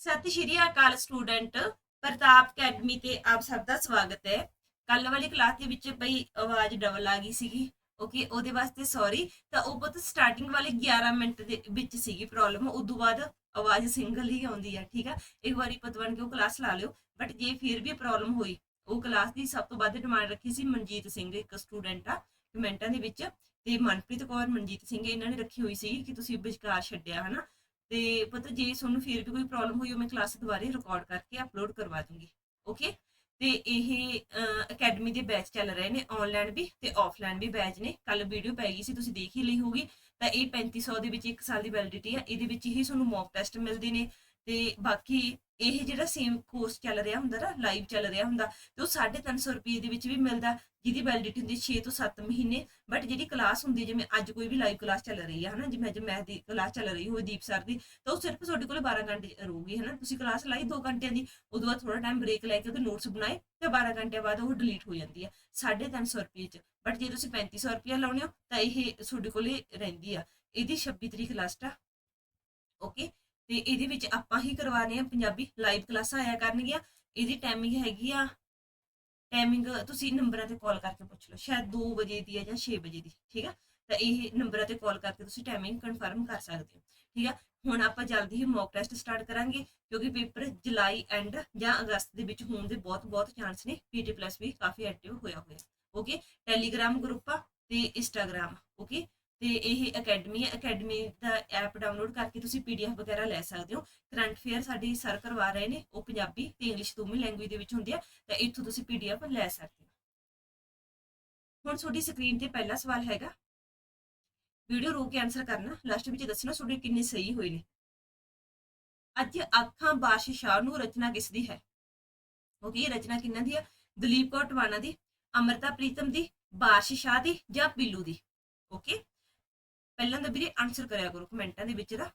ਸਤਿ ਸ਼੍ਰੀ ਅਕਾਲ ਸਟੂਡੈਂਟ, ਪ੍ਰਤਾਪ ਅਕੈਡਮੀ ਤੇ ਆਪ ਸਭ ਦਾ ਸਵਾਗਤ ਹੈ। ਕੱਲ ਵਾਲੀ ਕਲਾਸ ਦੇ ਵਿੱਚ ਬਈ ਆਵਾਜ਼ ਡਬਲ ਆ ਗਈ ਸੀਗੀ ਓਕੇ ਉਹਦੇ ਵਾਸਤੇ ਸੌਰੀ ਤਾਂ ਉਹ ਬਹੁਤ ਸਟਾਰਟਿੰਗ ਵਾਲੇ 11 ਮਿੰਟ ਦੇ ਵਿੱਚ ਸੀਗੀ ਪ੍ਰੋਬਲਮ ਉਦੋਂ ਬਾਅਦ ਆਵਾਜ਼ ਸਿੰਗਲ ਹੀ ਆਉਂਦੀ ਆ, ਠੀਕ ਆ? ਇੱਕ ਵਾਰੀ ਪਤਵਨ ਕੇ ਉਹ ਕਲਾਸ ਲਾ ਲਿਓ ਬਟ ਜੇ ਫਿਰ ਵੀ ਪ੍ਰੋਬਲਮ ਹੋਈ, ਉਹ ਕਲਾਸ ਦੀ ਸਭ ਤੋਂ ਵੱਧ ਡਿਮਾਂਡ ਰੱਖੀ ਸੀ ਮਨਜੀਤ ਸਿੰਘ, ਇੱਕ ਸਟੂਡੈਂਟ ਆ ਕਮੈਂਟਾਂ ਦੇ ਵਿੱਚ। ਤੇ ਮਨਪ੍ਰੀਤ ਕੌਰ, ਮਨਜੀਤ ਸਿੰਘ, ਇਹਨਾਂ ਨੇ ਰੱਖੀ ਹੋਈ ਸੀ ਕਿ ਤੁਸੀਂ ਵਿਚਕਾਰ ਛੱਡਿਆ, ਹਨਾ? ਤੇ ਪਤਾ ਜੇ ਤੁਹਾਨੂੰ ਫਿਰ ਵੀ ਕੋਈ ਪ੍ਰੋਬਲਮ ਹੋਈ, ਉਹ ਮੈਂ ਕਲਾਸ ਦੁਬਾਰੇ ਰਿਕਾਰਡ ਕਰਕੇ ਅਪਲੋਡ ਕਰਵਾ ਦੂੰਗੀ ਓਕੇ ਤੇ ਇਹ ਅਕੈਡਮੀ ਦੇ ਬੈਚ ਚੱਲ ਰਹੇ ਨੇ ਆਨਲਾਈਨ ਵੀ ਤੇ ਆਫਲਾਈਨ ਵੀ ਬੈਚ ਨੇ। ਕੱਲ ਵੀਡੀਓ ਪੈ ਗਈ ਸੀ, ਤੁਸੀਂ ਦੇਖ ਹੀ ਲਈ ਹੋਊਗੀ। ਤਾਂ ਇਹ 3500 ਦੇ ਵਿੱਚ 1 ਸਾਲ ਦੀ ਵੈਲਿਡਿਟੀ ਆ, ਇਹਦੇ ਵਿੱਚ ਹੀ ਤੁਹਾਨੂੰ ਮੌਕ ਟੈਸਟ ਮਿਲਦੇ ਨੇ। ਤੇ ਬਾਕੀ ਇਹ ਜਿਹੜਾ ਸੇਮ ਕੋਰਸ ਚੱਲ ਰਿਹਾ ਹੁੰਦਾ ਨਾ ਲਾਈਵ ਚੱਲ ਰਿਹਾ ਹੁੰਦਾ, ਤੇ ਉਹ 350 ਰੁਪਏ ਦੇ ਵਿੱਚ ਵੀ ਮਿਲਦਾ, ਜਿਹਦੀ ਵੈਲਿਡਿਟੀ ਹੁੰਦੀ 6 ਤੋਂ 7 ਮਹੀਨੇ ਬਟ ਜਿਹੜੀ ਕਲਾਸ ਹੁੰਦੀ ਜਿਵੇਂ ਅੱਜ ਕੋਈ ਵੀ ਲਾਈਵ ਕਲਾਸ ਚੱਲ ਰਹੀ ਹੈ, ਹਨਾ, ਜਿਵੇਂ ਅੱਜ ਮੈਥ ਦੀ ਕਲਾਸ ਚੱਲ ਰਹੀ ਹੋਵੇ ਦੀਪ ਸਰ ਦੀ, ਤਾਂ ਉਹ ਸਿਰਫ ਤੁਹਾਡੇ ਕੋਲ 12 ਘੰਟੇ ਰਹੂਗੀ, ਹਨਾ, ਤੁਸੀਂ ਕਲਾਸ ਲਾਈ 2 ਘੰਟਿਆਂ ਦੀ, ਉਦੋਂ ਬਾਅਦ ਥੋੜਾ ਟਾਈਮ ਬ੍ਰੇਕ ਲੈ ਕੇ ਉਹਦੇ ਨੋਟਸ ਬਣਾਏ, ਤੇ 12 ਘੰਟਿਆਂ ਬਾਅਦ ਉਹ ਡਿਲੀਟ ਹੋ ਜਾਂਦੀ ਹੈ 350 ਰੁਪਏ ਚ ਬਟ ਜੇ ਤੁਸੀਂ 3500 ਰੁਪਏ ਲਾਉਣੇ ਹੋ, ਤਾਂ ਇਹ ਤੁਹਾਡੇ ਕੋਲੇ ਰਹਿੰਦੀ ਆ, ਇਹਦੀ 26 ਤਰੀਕ ਲਾਸਟ ਆ ਓਕੇ ਤੇ ਇਹਦੇ ਵਿੱਚ ਆਪਾਂ ਹੀ ਕਰਵਾਣੇ ਆ ਪੰਜਾਬੀ ਲਾਈਵ ਕਲਾਸਾਂ ਆਇਆ ਕਰਨਗੀਆਂ। ਇਹਦੀ ਟਾਈਮਿੰਗ ਹੈਗੀ ਆ ਟਾਈਮਿੰਗ ਤੁਸੀਂ ਨੰਬਰਾਂ ਤੇ ਕਾਲ ਕਰਕੇ ਪੁੱਛ ਲਓ, ਸ਼ਾਇਦ 2 ਵਜੇ ਦੀ ਹੈ ਜਾਂ 6 ਵਜੇ ਦੀ, ਠੀਕ ਆ? ਤਾਂ ਇਹ ਨੰਬਰਾਂ ਤੇ ਕਾਲ ਕਰਕੇ ਤੁਸੀਂ ਟਾਈਮਿੰਗ ਕਨਫਰਮ ਕਰ ਸਕਦੇ ਹੋ, ਠੀਕ ਆ? ਹੁਣ ਆਪਾਂ ਜਲਦੀ ਹੀ ਮੌਕ ਟੈਸਟ ਸਟਾਰਟ ਕਰਾਂਗੇ, ਕਿਉਂਕਿ ਪੇਪਰ ਜੁਲਾਈ ਐਂਡ ਜਾਂ ਅਗਸਤ ਦੇ ਵਿੱਚ ਹੋਣ ਦੇ ਬਹੁਤ ਬਹੁਤ ਚਾਂਸ ਨੇ ਪੀਟੀ ਪਲੱਸ ਵੀ ਕਾਫੀ ਐਕਟਿਵ ਹੋਇਆ ਹੋਇਆ ਓਕੇ ਟੈਲੀਗ੍ਰਾਮ ਗਰੁੱਪ ਆ ਤੇ ਇੰਸਟਾਗ੍ਰਾਮ ਓਕੇ ਤੇ ਇਹ ਅਕੈਡਮੀ ਹੈ। ਅਕੈਡਮੀ ਦਾ ਐਪ ਡਾਊਨਲੋਡ ਕਰਕੇ ਤੁਸੀਂ ਪੀਡੀਐਫ ਵਗੈਰਾ ਲੈ ਸਕਦੇ ਹੋ। ਕਰੰਟ ਫੇਅਰ ਸਾਡੀ ਸਰ ਕਰਵਾ ਰਹੇ ਨੇ। ਉਹ ਪੰਜਾਬੀ ਤੇ ਇੰਗਲਿਸ਼ ਦੋਵੇਂ ਲੈਂਗੁਏਜ ਦੇ ਵਿੱਚ ਹੁੰਦੀ ਆ। ਤਾਂ ਇੱਥੋਂ ਤੁਸੀਂ ਪੀਡੀਐਫ ਲੈ ਸਕਦੇ ਹੋ। ਹੁਣ ਤੁਹਾਡੀ ਸਕਰੀਨ ਤੇ ਪਹਿਲਾ ਸਵਾਲ ਹੈਗਾ। ਵੀਡੀਓ ਰੋਕ ਕੇ ਆਨਸਰ ਕਰਨਾ। ਲਾਸਟ ਵਿੱਚ ਦੱਸਣਾ ਤੁਹਾਡੇ ਕਿੰਨੇ ਸਹੀ ਹੋਏ ਨੇ। ਅੱਜ ਅੱਖਾਂ ਬਾਦਸ਼ਾਹ ਨੂੰ ਰਚਨਾ ਕਿਸ ਦੀ ਹੈ? ਓਕੇ ਇਹ ਰਚਨਾ ਕਿੰਨਾਂ ਦੀ ਹੈ ਦਲੀਪ ਕੌਰ ਟਵਾਣਾ ਦੀ, ਅਮਰਤਾ ਪ੍ਰੀਤਮ ਦੀ ਬਾਦਸ਼ਾਹ ਦੀ ਜਾਂ ਪਿੱਲੂ ਦੀ? ਓਕੇ ਪਹਿਲਾਂ ਤਾਂ ਵੀਰੇ ਆਨਸਰ ਕਰਿਆ ਕਰੋ ਕਮੈਂਟਾਂ ਦੇ ਵਿੱਚ ਦਾ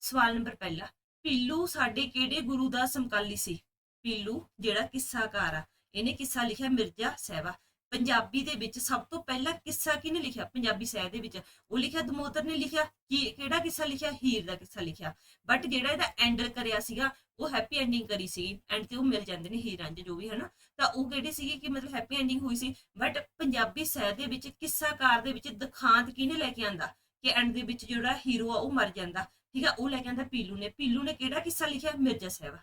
ਸਵਾਲ ਨੰਬਰ ਪਹਿਲਾ, ਪਿੱਲੂ ਸਾਡੇ ਕਿਹੜੇ ਗੁਰੂ ਦਾ ਸਮਕਾਲੀ ਸੀ? ਪਿੱਲੂ, ਜਿਹੜਾ ਕਿੱਸਾਕਾਰ ਆ, ਇਹਨੇ ਕਿੱਸਾ ਲਿਖਿਆ ਮਿਰਜ਼ਾ ਸਹਿਬਾ ਪੰਜਾਬੀ ਦੇ ਵਿੱਚ ਸਭ ਤੋਂ ਪਹਿਲਾਂ ਕਿੱਸਾ ਕਿਹਨੇ ਲਿਖਿਆ? ਪੰਜਾਬੀ ਸਾਹਿਤ ਦੇ ਵਿੱਚ। ਉਹ ਲਿਖਿਆ ਦਮੋਦਰ ਨੇ ਲਿਖਿਆ, ਕੀ, ਕਿਹੜਾ ਕਿੱਸਾ ਲਿਖਿਆ? ਹੀਰ ਦਾ ਕਿੱਸਾ ਲਿਖਿਆ। ਬਟ ਜਿਹੜਾ ਇਹਦਾ ਐਂਡ ਕਰਿਆ ਸੀਗਾ ਉਹ ਹੈਪੀ ਐਂਡਿੰਗ ਕਰੀ ਸੀ ਐਂਡ ਤੇ ਉਹ ਮਿਲ ਜਾਂਦੇ ਨੇ ਹੀਰ ਜੋ ਵੀ, ਹਨਾ? ਤਾਂ ਉਹ ਕਿਹੜੀ ਸੀਗੀ ਕਿ ਮਤਲਬ ਹੈਪੀ ਐਂਡਿੰਗ ਹੋਈ ਸੀ ਬਟ ਪੰਜਾਬੀ ਸਾਹਿਤ ਦੇ ਵਿੱਚ ਕਿੱਸਾਕਾਰ ਦੇ ਵਿੱਚ ਦਿਖਾਂਤ ਕਿਹਨੇ ਲੈ ਕੇ ਆਂਦਾ? ਕਿ ਐਂਡ ਦੇ ਵਿੱਚ ਜਿਹੜਾ ਹੀਰੋ ਆ ਉਹ ਮਰ ਜਾਂਦਾ, ਠੀਕ ਆ? ਉਹ ਲੈ ਕੇ ਆਂਦਾ ਪੀਲੂ ਨੇ। ਪੀਲੂ ਨੇ ਕਿਹੜਾ ਕਿੱਸਾ ਲਿਖਿਆ? ਮਿਰਜ਼ਾ ਸਾਹਿਬਾ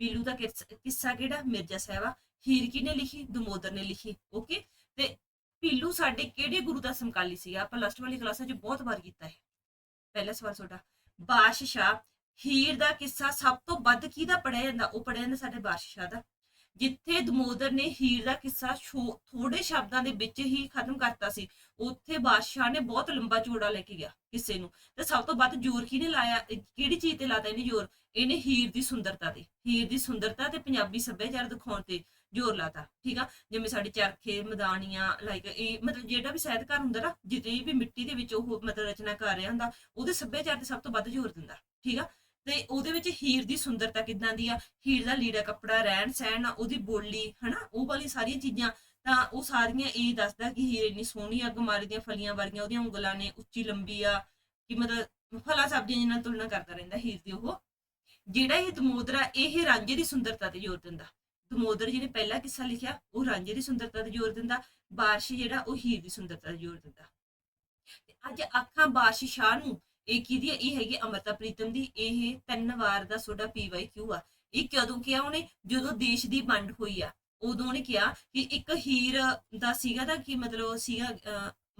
ਪੀਲੂ ਦਾ ਕਿੱਸਾ ਕਿਹੜਾ? ਮਿਰਜ਼ਾ ਸਾਹਿਬਾ ਹੀਰ ਕਿਹਨੇ ਲਿਖੀ? ਦਮੋਦਰ ਨੇ ਲਿਖੀ। ਓਕੇ? ਤੇ ਪੀਲੂ ਸਾਡੇ ਕਿਹੜੇ ਗੁਰੂ ਦਾ ਸਮਕਾਲੀ ਸੀਗਾ? ਆਪਾਂ ਲਾਸਟ ਵਾਲੀ ਕਲਾਸਾਂ 'ਚ ਬਹੁਤ ਵਾਰ ਕੀਤਾ ਹੈ ਪਹਿਲਾ ਸਵਾਲ ਤੁਹਾਡਾ। ਬਾਦਸ਼ਾਹ ਹੀਰ ਦਾ ਕਿੱਸਾ ਸਭ ਤੋਂ ਵੱਧ ਕਿਹਦਾ ਪੜਿਆ ਜਾਂਦਾ? ਉਹ ਪੜਿਆ ਜਾਂਦਾ ਸਾਡੇ ਬਾਦਸ਼ਾਹ ਦਾ। ਜਿੱਥੇ ਦਮੋਦਰ ਨੇ ਹੀਰ ਦਾ ਕਿੱਸਾ ਥੋੜੇ ਸ਼ਬਦਾਂ ਦੇ ਵਿੱਚ ਹੀ ਖਤਮ ਕਰਤਾ ਸੀ, ਉੱਥੇ ਬਾਦਸ਼ਾਹ ਨੇ ਬਹੁਤ ਲੰਬਾ ਚੋੜਾ ਲੈ ਕੇ ਗਿਆ ਕਿਸੇ ਨੂੰ। ਤੇ ਸਭ ਤੋਂ ਵੱਧ ਜ਼ੋਰ ਕਿਹਨੇ ਲਾਇਆ? ਕਿਹੜੀ ਚੀਜ਼ ਤੇ ਲਾਤਾ ਇਹਨੇ ਜ਼ੋਰ? ਇਹਨੇ ਹੀਰ ਦੀ ਸੁੰਦਰਤਾ ਤੇ। ਹੀਰ ਦੀ ਸੁੰਦਰਤਾ ਤੇ ਪੰਜਾਬੀ ਸੱਭਿਆਚਾਰ ਦਿਖਾਉਣ ਤੇ ਜ਼ੋਰ ਲਾਤਾ, ਠੀਕ ਆ? ਜਿਵੇਂ ਸਾਡੇ ਚਰਖੇ, ਮਦਾਨੀਆਂ ਲਾਈਕ ਇਹ ਮਤਲਬ ਜਿਹੜਾ ਵੀ ਸਾਹਿਤਕਾਰ ਹੁੰਦਾ ਨਾ, ਜਿਤੇ ਵੀ ਮਿੱਟੀ ਦੇ ਵਿੱਚ ਉਹ ਮਤਲਬ ਰਚਨਾ ਕਰ ਰਿਹਾ ਹੁੰਦਾ, ਉਹਦੇ ਸੱਭਿਆਚਾਰ ਤੇ ਸਭ ਤੋਂ ਵੱਧ ਜ਼ੋਰ ਦਿੰਦਾ, ਠੀਕ ਆ? ਤੇ ਉਹਦੇ ਵਿੱਚ ਹੀਰ ਦੀ ਸੁੰਦਰਤਾ ਕਿਦਾਂ ਦੀ ਆ? ਹੀਰ ਦਾ ਲੀੜਾ ਕੱਪੜਾ, ਰਹਿਣ ਸਹਿਣ, ਉਹਦੀ ਬੋਲੀ, ਹਨਾ? ਉਹ ਵਾਲੀ ਸਾਰੀਆਂ ਚੀਜ਼ਾਂ ਤਾਂ ਉਹ ਸਾਰੀਆਂ ਇਹ ਦੱਸਦਾ ਕਿ ਹੀਰ ਇੰਨੀ ਸੋਹਣੀ ਆ, ਗਮਾਰੇ ਦੀਆਂ ਫਲੀਆਂ ਵਰਗੀਆਂ ਉਹਦੀਆਂ ਉਂਗਲਾਂ ਨੇ, ਉੱਚੀ ਲੰਬੀ ਆ, ਕਿ ਮਤਲਬ ਫਲਾ ਸਬਜ਼ੀਆਂ ਜਿਹਨਾਂ ਤੁਲਨਾ ਕਰਦਾ ਰਹਿੰਦਾ ਹੀਰ ਦੀ ਉਹ। ਜਿਹੜਾ ਇਹ ਦਮੋਦਰਾ, ਇਹ ਰਾਂਝੇ ਦੀ ਸੁੰਦਰਤਾ ਤੇ ਜ਼ੋਰ ਦਿੰਦਾ। ਦਮੋਦਰ ਜਿਹਨੇ ਪਹਿਲਾ ਕਿੱਸਾ ਲਿਖਿਆ, ਉਹ ਰਾਂਝੇ ਦੀ ਸੁੰਦਰਤਾ ਤੇ ਜ਼ੋਰ ਦਿੰਦਾ। ਬਾਰਸ਼ ਜਿਹੜਾ, ਉਹ ਹੀਰ ਦੀ ਸੁੰਦਰਤਾ ਤੇ ਜ਼ੋਰ ਦਿੰਦਾ। ਅੱਜ ਅੱਖਾਂ ਬਾਰਸ਼ ਸ਼ਾਹ ਨੂੰ ਇਹ ਕਿਹਦੀ ਹੈ ਇਹ ਹੈਗੀ ਅਮਰਤਾ ਪ੍ਰੀਤਮ ਦੀ। ਇਹ ਤਿੰਨ ਵਾਰ ਦਾ ਸੋਡਾ ਪੀਵਾਈ ਆ। ਇਹ ਕਦੋਂ ਕਿਹਾ ਉਹਨੇ? ਜਦੋਂ ਦੇਸ਼ ਦੀ ਵੰਡ ਹੋਈ ਆ। ਉਦੋਂ ਉਹਨੇ ਕਿਹਾ ਕਿ ਇੱਕ ਹੀਰ ਦਾ ਸੀਗਾ ਤਾਂ ਕੀ ਮਤਲਬ ਸੀਗਾ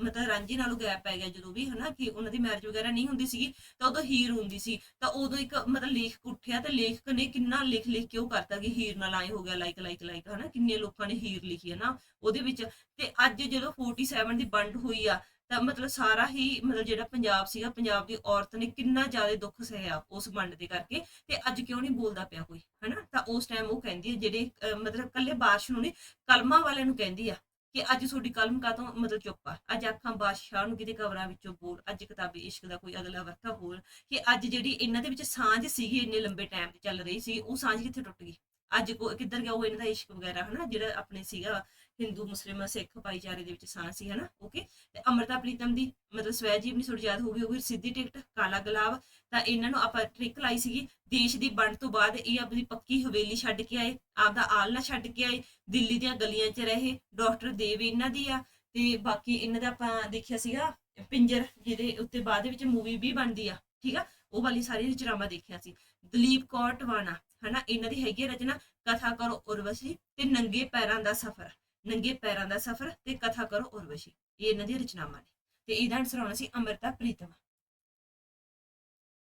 ਮਤਲਬ ਰਾਂਝੇ ਨਾਲੋਂ ਗੈਪ ਪੈ ਗਿਆ ਜਦੋਂ ਵੀ, ਹਨਾ, ਕਿ ਉਹਨਾਂ ਦੀ ਮੈਰਿਜ ਵਗੈਰਾ ਨਹੀਂ ਹੁੰਦੀ ਸੀਗੀ, ਤਾਂ ਉਦੋਂ ਹੀਰ ਹੁੰਦੀ ਸੀ। ਤਾਂ ਉਦੋਂ ਇੱਕ ਮਤਲਬ ਲੇਖਕ ਉੱਠਿਆ ਤੇ ਲੇਖਕ ਨੇ ਕਿੰਨਾ ਲਿਖ ਲਿਖ ਕੇ ਉਹ ਕਰਤਾ ਕਿ ਹੀਰ ਨਾਲ ਆਏ ਹੋ ਗਿਆ ਲਾਈਕ ਲਾਈਕ ਲਾਈਕ ਹਨਾ, ਕਿੰਨੇ ਲੋਕਾਂ ਨੇ ਹੀਰ ਲਿਖੀ ਹੈ ਨਾ ਉਹਦੇ ਵਿੱਚ। ਤੇ ਅੱਜ ਜਦੋਂ 47 ਦੀ ਵੰਡ ਹੋਈ ਆ ਤਾਂ ਮਤਲਬ ਸਾਰਾ ਹੀ ਮਤਲਬ ਜਿਹੜਾ ਪੰਜਾਬ ਸੀਗਾ, ਪੰਜਾਬ ਦੀ ਔਰਤ ਨੇ ਕਿੰਨਾ ਜ਼ਿਆਦਾ ਦੁੱਖ ਸਹਿਆ ਉਸ ਵੰਡ ਦੇ ਕਰਕੇ ਤੇ ਅੱਜ ਕਿਉਂ ਨਹੀਂ ਬੋਲਦਾ ਪਿਆ ਕੋਈ, ਹਨਾ? ਤਾਂ ਉਸ ਟਾਈਮ ਉਹ ਕਹਿੰਦੀ ਹੈ, ਜਿਹੜੇ ਮਤਲਬ ਕੱਲੇ ਬਾਦਸ਼ਾਹ ਨੂੰ ਨਹੀਂ ਕਲਮਾਂ ਵਾਲਿਆਂ ਨੂੰ ਕਹਿੰਦੀ ਆ ਕਿ ਅੱਜ ਤੁਹਾਡੀ ਕਲਮ ਕਾਤੋਂ ਮਤਲਬ ਚੁੱਪ ਆ? ਅੱਜ ਅੱਖਾਂ ਬਾਦਸ਼ਾਹ ਨੂੰ ਕਿਤੇ ਕਬਰਾਂ ਵਿੱਚੋਂ ਬੋਲ, ਅੱਜ ਕਿਤਾਬੀ ਇਸ਼ਕ ਦਾ ਕੋਈ ਅਗਲਾ ਵਰਤਾ ਬੋਲ ਕਿ ਅੱਜ ਜਿਹੜੀ ਇਹਨਾਂ ਦੇ ਵਿੱਚ ਸਾਂਝ ਸੀਗੀ, ਇੰਨੇ ਲੰਬੇ ਟਾਈਮ ਤੇ ਚੱਲ ਰਹੀ ਸੀ, ਉਹ ਸਾਂਝ ਕਿੱਥੇ ਟੁੱਟ ਗਈ? ਅੱਜ ਕੋ, ਕਿੱਧਰ ਗਿਆ ਉਹ ਇਹਨਾਂ ਦਾ ਇਸ਼ਕ ਵਗੈਰਾ, ਹਨਾ? ਜਿਹੜਾ ਆਪਣੇ ਸੀਗਾ ਹਿੰਦੂ, ਮੁਸਲਿਮ, ਸਿੱਖ ਭਾਈਚਾਰੇ ਦੇ ਵਿੱਚ ਸਾਂਝ ਸੀ, ਹਨਾ? ਓਕੇ ਤੇ ਅਮਰਤਾ ਪ੍ਰੀਤਮ ਦੀ ਮਤਲਬ ਸਵੈ ਜੀਵਨੀ ਥੋੜੀ ਯਾਦ ਹੋ ਗਈ ਹੋਊਗੀ ਸਿੱਧੀ ਟਿਕਟ, ਕਾਲਾ ਗੁਲਾਬ। ਤਾਂ ਇਹਨਾਂ ਨੂੰ ਆਪਾਂ ਟ੍ਰਿਕ ਲਾਈ ਸੀਗੀ, ਦੇਸ਼ ਦੀ ਵੰਡ ਤੋਂ ਬਾਅਦ ਇਹ ਆਪਣੀ ਪੱਕੀ ਹਵੇਲੀ ਛੱਡ ਕੇ ਆਏ, ਆਪਦਾ ਆਲਣਾ ਛੱਡ ਕੇ ਆਏ, ਦਿੱਲੀ ਦੀਆਂ ਗਲੀਆਂ 'ਚ ਰਹੇ, ਡਾਕਟਰ ਦੇਵ ਇਹਨਾਂ ਦੀ ਆ, ਤੇ ਬਾਕੀ ਇਹਨਾਂ ਦਾ ਆਪਾਂ ਦੇਖਿਆ ਸੀਗਾ, ਪਿੰਜਰ, ਜਿਹਦੇ ਉੱਤੇ ਬਾਅਦ ਵਿੱਚ ਮੂਵੀ ਵੀ ਬਣਦੀ ਆ, ਠੀਕ ਆ? ਉਹ ਵਾਲੀ ਸਾਰੀ ਰਚਨਾਵਾਂ ਦੇਖਿਆ ਸੀ। ਦਲੀਪ ਕੌਰ ਟਵਾਣਾ, ਹਨਾ? ਇਹਨਾਂ ਦੀ ਹੈਗੀ ਆ ਰਚਨਾ, ਕਥਾ ਕਰੋ ਉਰਵਸ਼ੀ ਤੇ ਨੰਗੇ ਪੈਰਾਂ ਦਾ ਸਫ਼ਰ। ਨੰਗੇ ਪੈਰਾਂ ਦਾ ਸਫ਼ਰ ਤੇ ਕਥਾ ਕਰੋ ਉਰਵਸ਼ੀ। ਇਹ ਇਹਨਾਂ ਦੀਆਂ ਰਚਨਾਵਾਂ ਨੇ। ਤੇ ਇਹਦਾ ਆਨਸਰ ਆਉਣਾ ਸੀ ਅਮਰਤਾ ਪ੍ਰੀਤਮ।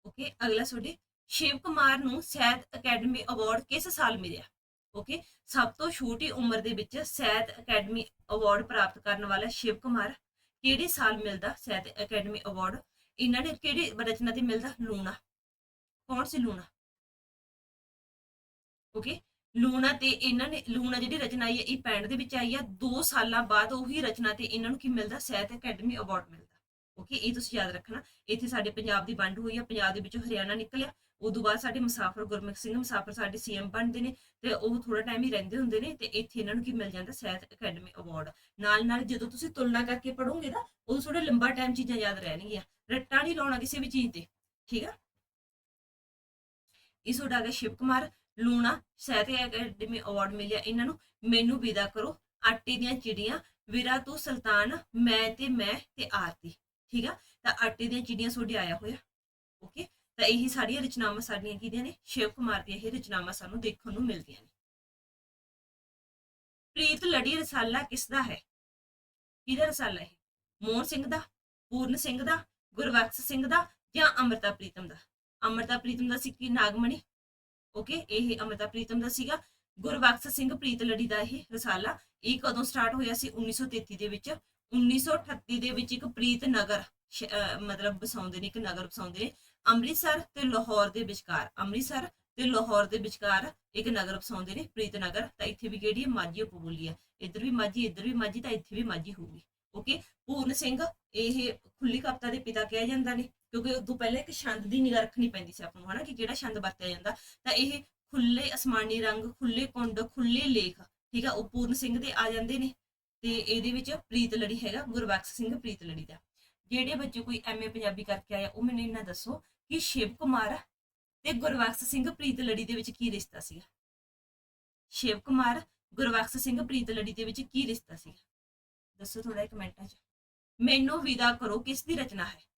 ਓਕੇ ਅਗਲਾ ਤੁਹਾਡੇ ਸ਼ਿਵ ਕੁਮਾਰ ਨੂੰ ਸਾਹਿਤ ਅਕੈਡਮੀ ਅਵਾਰਡ ਕਿਸ ਸਾਲ ਮਿਲਿਆ? ਓਕੇ ਸਭ ਤੋਂ ਛੋਟੀ ਉਮਰ ਦੇ ਵਿੱਚ ਸਾਹਿਤ ਅਕੈਡਮੀ ਅਵਾਰਡ ਪ੍ਰਾਪਤ ਕਰਨ ਵਾਲਾ ਸ਼ਿਵ ਕੁਮਾਰ ਕਿਹੜੇ ਸਾਲ ਮਿਲਦਾ? ਸਾਹਿਤ ਅਕੈਡਮੀ ਅਵਾਰਡ। ਇਹਨਾਂ ਨੇ ਕਿਹੜੀ ਰਚਨਾ ਤੇ ਮਿਲਦਾ? ਲੂਣਾ। ਕੌਣ ਸੀ ਲੂਣਾ? ਓਕੇ ਲੂਣਾ ਤੇ ਇਹਨਾਂ ਨੇ, ਲੂਣਾ ਜਿਹੜੀ ਰਚਨਾ ਆਈ ਹੈ, ਇਹ 65 ਦੇ ਵਿੱਚ ਆਈ ਆ। 2 ਸਾਲਾਂ ਬਾਅਦ ਉਹੀ ਰਚਨਾ ਤੇ ਇਹਨਾਂ ਨੂੰ ਕੀ ਮਿਲਦਾ? ਸਾਹਿਤ ਅਕੈਡਮੀ ਅਵਾਰਡ ਮਿਲਦਾ। ਓਕੇ ਇਹ ਤੁਸੀਂ ਯਾਦ ਰੱਖਣਾ। ਇੱਥੇ ਸਾਡੇ ਪੰਜਾਬ ਦੀ ਵੰਡ ਹੋਈ ਆ। ਪੰਜਾਬ ਦੇ ਵਿੱਚੋਂ ਹਰਿਆਣਾ ਨਿਕਲਿਆ। ਉਦੋਂ ਬਾਅਦ ਸਾਡੇ ਮੁਸਾਫਰ, ਗੁਰਮੁਖ ਸਿੰਘ ਮੁਸਾਫਰ ਸਾਡੇ ਸੀਐਮ ਬਣਦੇ ਨੇ ਤੇ ਉਹ ਥੋੜਾ ਟਾਈਮ ਹੀ ਰਹਿੰਦੇ ਹੁੰਦੇ ਨੇ ਤੇ ਇੱਥੇ ਇਹਨਾਂ ਨੂੰ ਕੀ ਮਿਲ ਜਾਂਦਾ? ਸਾਹਿਤ ਅਕੈਡਮੀ ਅਵਾਰਡ ਨਾਲ ਨਾਲ ਜਦੋਂ ਤੁਸੀਂ ਤੁਲਨਾ ਕਰਕੇ ਪੜੋਗੇ ਨਾ, ਉਦੋਂ ਥੋੜਾ ਲੰਬਾ ਟਾਈਮ ਚੀਜ਼ਾਂ ਯਾਦ ਰਹਿਣਗੀਆਂ। ਰੱਟਾ ਨਹੀਂ ਲਾਉਣਾ ਕਿਸੇ ਵੀ ਚੀਜ਼ ਤੇ। ਠੀਕ ਆ? ਇਸ ਤੁਹਾਡਾ ਗਿਆ ਸ਼ਿਵ ਕੁਮਾਰ। ਲੂਣਾ ਸਾਹਿਤ ਅਕੈਡਮੀ ਅਵਾਰਡ ਮਿਲਿਆ, ਇਹਨਾਂ ਨੂੰ ਮੈਨੂੰ ਵਿਦਾ ਕਰੋ। ਆਟੇ ਦੀਆਂ ਚਿੜੀਆਂ, ਵਿਰਾ ਤੂੰ ਸੁਲਤਾਨ, ਮੈਂ ਤੇ ਮੈਂ ਤੇ ਆਰਤੀ, ਠੀਕ ਆ? ਤਾਂ ਆਟੇ ਦੀਆਂ ਚਿੜੀਆਂ ਤੁਹਾਡੇ ਆਇਆ ਹੋਇਆ ਓਕੇ ਤਾਂ ਇਹੀ ਸਾਰੀਆਂ ਰਚਨਾਵਾਂ ਸਾਡੀਆਂ ਕਿਹਦੀਆਂ ਨੇ, ਸ਼ਿਵ ਕੁਮਾਰ ਦੀਆਂ ਇਹ ਰਚਨਾਵਾਂ ਸਾਨੂੰ ਦੇਖਣ ਨੂੰ ਮਿਲਦੀਆਂ ਨੇ। ਪ੍ਰੀਤ ਲੜੀ ਰਸਾਲਾ ਕਿਸ ਦਾ ਹੈ? ਕਿਹਦਾ ਰਸਾਲਾ ਹੈ ਮੋਹਨ ਸਿੰਘ ਦਾ, ਪੂਰਨ ਸਿੰਘ ਦਾ, ਗੁਰਬਖਸ਼ ਸਿੰਘ ਦਾ ਜਾਂ ਅਮਰਤਾ ਪ੍ਰੀਤਮ ਦਾ? ਅਮਰਤਾ ਪ੍ਰੀਤਮ ਦਾ ਸੀ ਕੀ ਨਾਗਮਣੀ? ਓਕੇ ਇਹ ਅਮਰਤਾ ਪ੍ਰੀਤਮ ਦਾ ਸੀਗਾ। ਗੁਰਬਖਸ਼ ਸਿੰਘ ਪ੍ਰੀਤ ਲੜੀ ਦਾ ਇਹ ਰਸਾਲਾ, ਇਹ ਕਦੋਂ ਸਟਾਰਟ ਹੋਇਆ ਸੀ? 1933 ਦੇ ਵਿੱਚ। 1938 ਦੇ ਵਿੱਚ ਇੱਕ ਪ੍ਰੀਤ ਨਗਰ, ਸ਼- ਮਤਲਬ ਬਸਾਉਂਦੇ ਨੇ, ਇੱਕ ਨਗਰ ਬਸਾਉਂਦੇ ਨੇ। ਅੰਮ੍ਰਿਤਸਰ ਤੇ ਲਾਹੌਰ ਦੇ ਵਿਚਕਾਰ, ਅੰਮ੍ਰਿਤਸਰ ਤੇ ਲਾਹੌਰ ਦੇ ਵਿਚਕਾਰ ਇੱਕ ਨਗਰ ਬਸਾਉਂਦੇ ਨੇ, ਪ੍ਰੀਤ ਨਗਰ। ਤਾਂ ਇੱਥੇ ਵੀ ਕਿਹੜੀ ਹੈ? ਮਾਝੀ ਉਪਬੋਲੀ ਹੈ। ਇੱਧਰ ਵੀ ਮਾਝੀ, ਇੱਧਰ ਵੀ ਮਾਝੀ, ਤਾਂ ਇੱਥੇ ਵੀ ਮਾਝੀ ਹੋਊਗੀ। ਓਕੇ ਪੂਰਨ ਸਿੰਘ, ਇਹ ਖੁੱਲੀ ਕਵਿਤਾ ਦੇ ਪਿਤਾ ਕਿਹਾ ਜਾਂਦਾ ਨੇ। ਕਿਉਂਕਿ ਉਦੋਂ ਪਹਿਲਾਂ ਇੱਕ ਛੰਦ ਦੀ ਨਿਗਾਹ ਰੱਖਣੀ ਪੈਂਦੀ ਸੀ ਆਪਾਂ ਨੂੰ, ਹਨਾ, ਕਿ ਕਿਹੜਾ ਛੰਦ ਵਰਤਿਆ ਜਾਂਦਾ। ਤਾਂ ਇਹ ਖੁੱਲੇ ਅਸਮਾਨੀ ਰੰਗ ਖੁੱਲੇ ਕੁੰਡ ਖੁੱਲੇ ਲੇਖ, ਠੀਕ ਆ, ਉਹ ਪੂਰਨ ਸਿੰਘ ਦੇ ਆ ਜਾਂਦੇ ਨੇ। ਤੇ ਇਹਦੇ ਵਿੱਚ ਪ੍ਰੀਤ ਲੜੀ ਹੈਗਾ, ਗੁਰਬਖਸ਼ ਸਿੰਘ ਪ੍ਰੀਤ ਲੜੀ ਦਾ। ਜਿਹੜੇ ਬੱਚੇ ਕੋਈ ਐਮਏ ਪੰਜਾਬੀ ਕਰਕੇ ਆਇਆ, ਉਹ ਮੈਨੂੰ ਇਹਨਾਂ ਦੱਸੋ ਕਿ ਸ਼ਿਵ ਕੁਮਾਰ ਤੇ ਗੁਰਬਖਸ਼ ਸਿੰਘ ਪ੍ਰੀਤ ਲੜੀ ਦੇ ਵਿੱਚ ਕੀ ਰਿਸ਼ਤਾ ਸੀਗਾ? ਸ਼ਿਵ ਕੁਮਾਰ, ਗੁਰਬਖਸ਼ ਸਿੰਘ ਪ੍ਰੀਤ ਲੜੀ ਦੇ ਵਿੱਚ ਕੀ ਰਿਸ਼ਤਾ ਸੀਗਾ? ਦੱਸੋ ਥੋੜਾ ਕਮੈਂਟਾਂ 'ਚ। ਮੈਨੂੰ ਵਿਦਾ ਕਰੋ ਕਿਸ ਦੀ ਰਚਨਾ ਹੈ?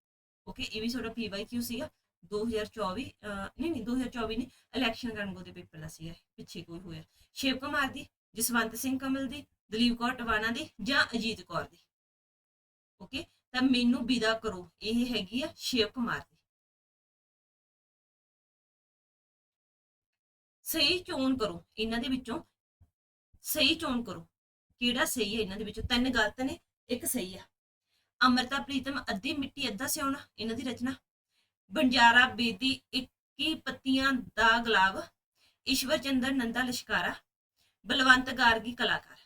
ਓਕੇ ਇਹ ਵੀ ਤੁਹਾਡਾ ਪੀਵਾਈਕਿਊ ਸੀਗਾ। 2024 ਅਹ, ਨਹੀਂ ਨਹੀਂ 2024 ਨਹੀਂ ਇਲੈਕਸ਼ਨ ਰਣਗੋ ਦੇ ਪੇਪਰ ਦਾ ਸੀਗਾ ਪਿੱਛੇ ਕੋਈ ਹੋਇਆ। ਸ਼ਿਵ ਕੁਮਾਰ ਦੀ ਜਸਵੰਤ ਸਿੰਘ ਕਮਲ ਦੀ ਦਲੀਪ ਕੌਰ ਟਵਾਣਾ ਦੀ ਜਾਂ ਅਜੀਤ ਕੌਰ ਦੀ। ਓਕੇ ਤਾਂ ਮੈਨੂੰ ਵਿਦਾ ਕਰੋ ਇਹ ਹੈਗੀ ਆ ਸ਼ਿਵ ਕੁਮਾਰ ਦੀ। ਸਹੀ ਚੋਣ ਕਰੋ ਇਹਨਾਂ ਦੇ ਵਿੱਚੋਂ। ਸਹੀ ਚੋਣ ਕਰੋ। ਕਿਹੜਾ ਸਹੀ ਹੈ ਇਹਨਾਂ ਦੇ ਵਿੱਚੋਂ? ਤਿੰਨ ਗਲਤ ਨੇ ਇੱਕ ਸਹੀ ਆ। ਅਮਰਤਾ ਪ੍ਰੀਤਮ ਅੱਧੀ ਮਿੱਟੀ ਅੱਧਾ ਸਿਉਣਾ, ਇਹਨਾਂ ਦੀ ਰਚਨਾ। ਬੰਜਾਰਾ ਬੇਦੀ 21 ਪੱਤੀਆਂ ਦਾ ਗੁਲਾਬ, ਈਸ਼ਵਰ ਚੰਦਰ ਨੰਦਾ ਲਸ਼ਕਾਰਾ, ਬਲਵੰਤ ਗਾਰਗੀ ਕਲਾਕਾਰ।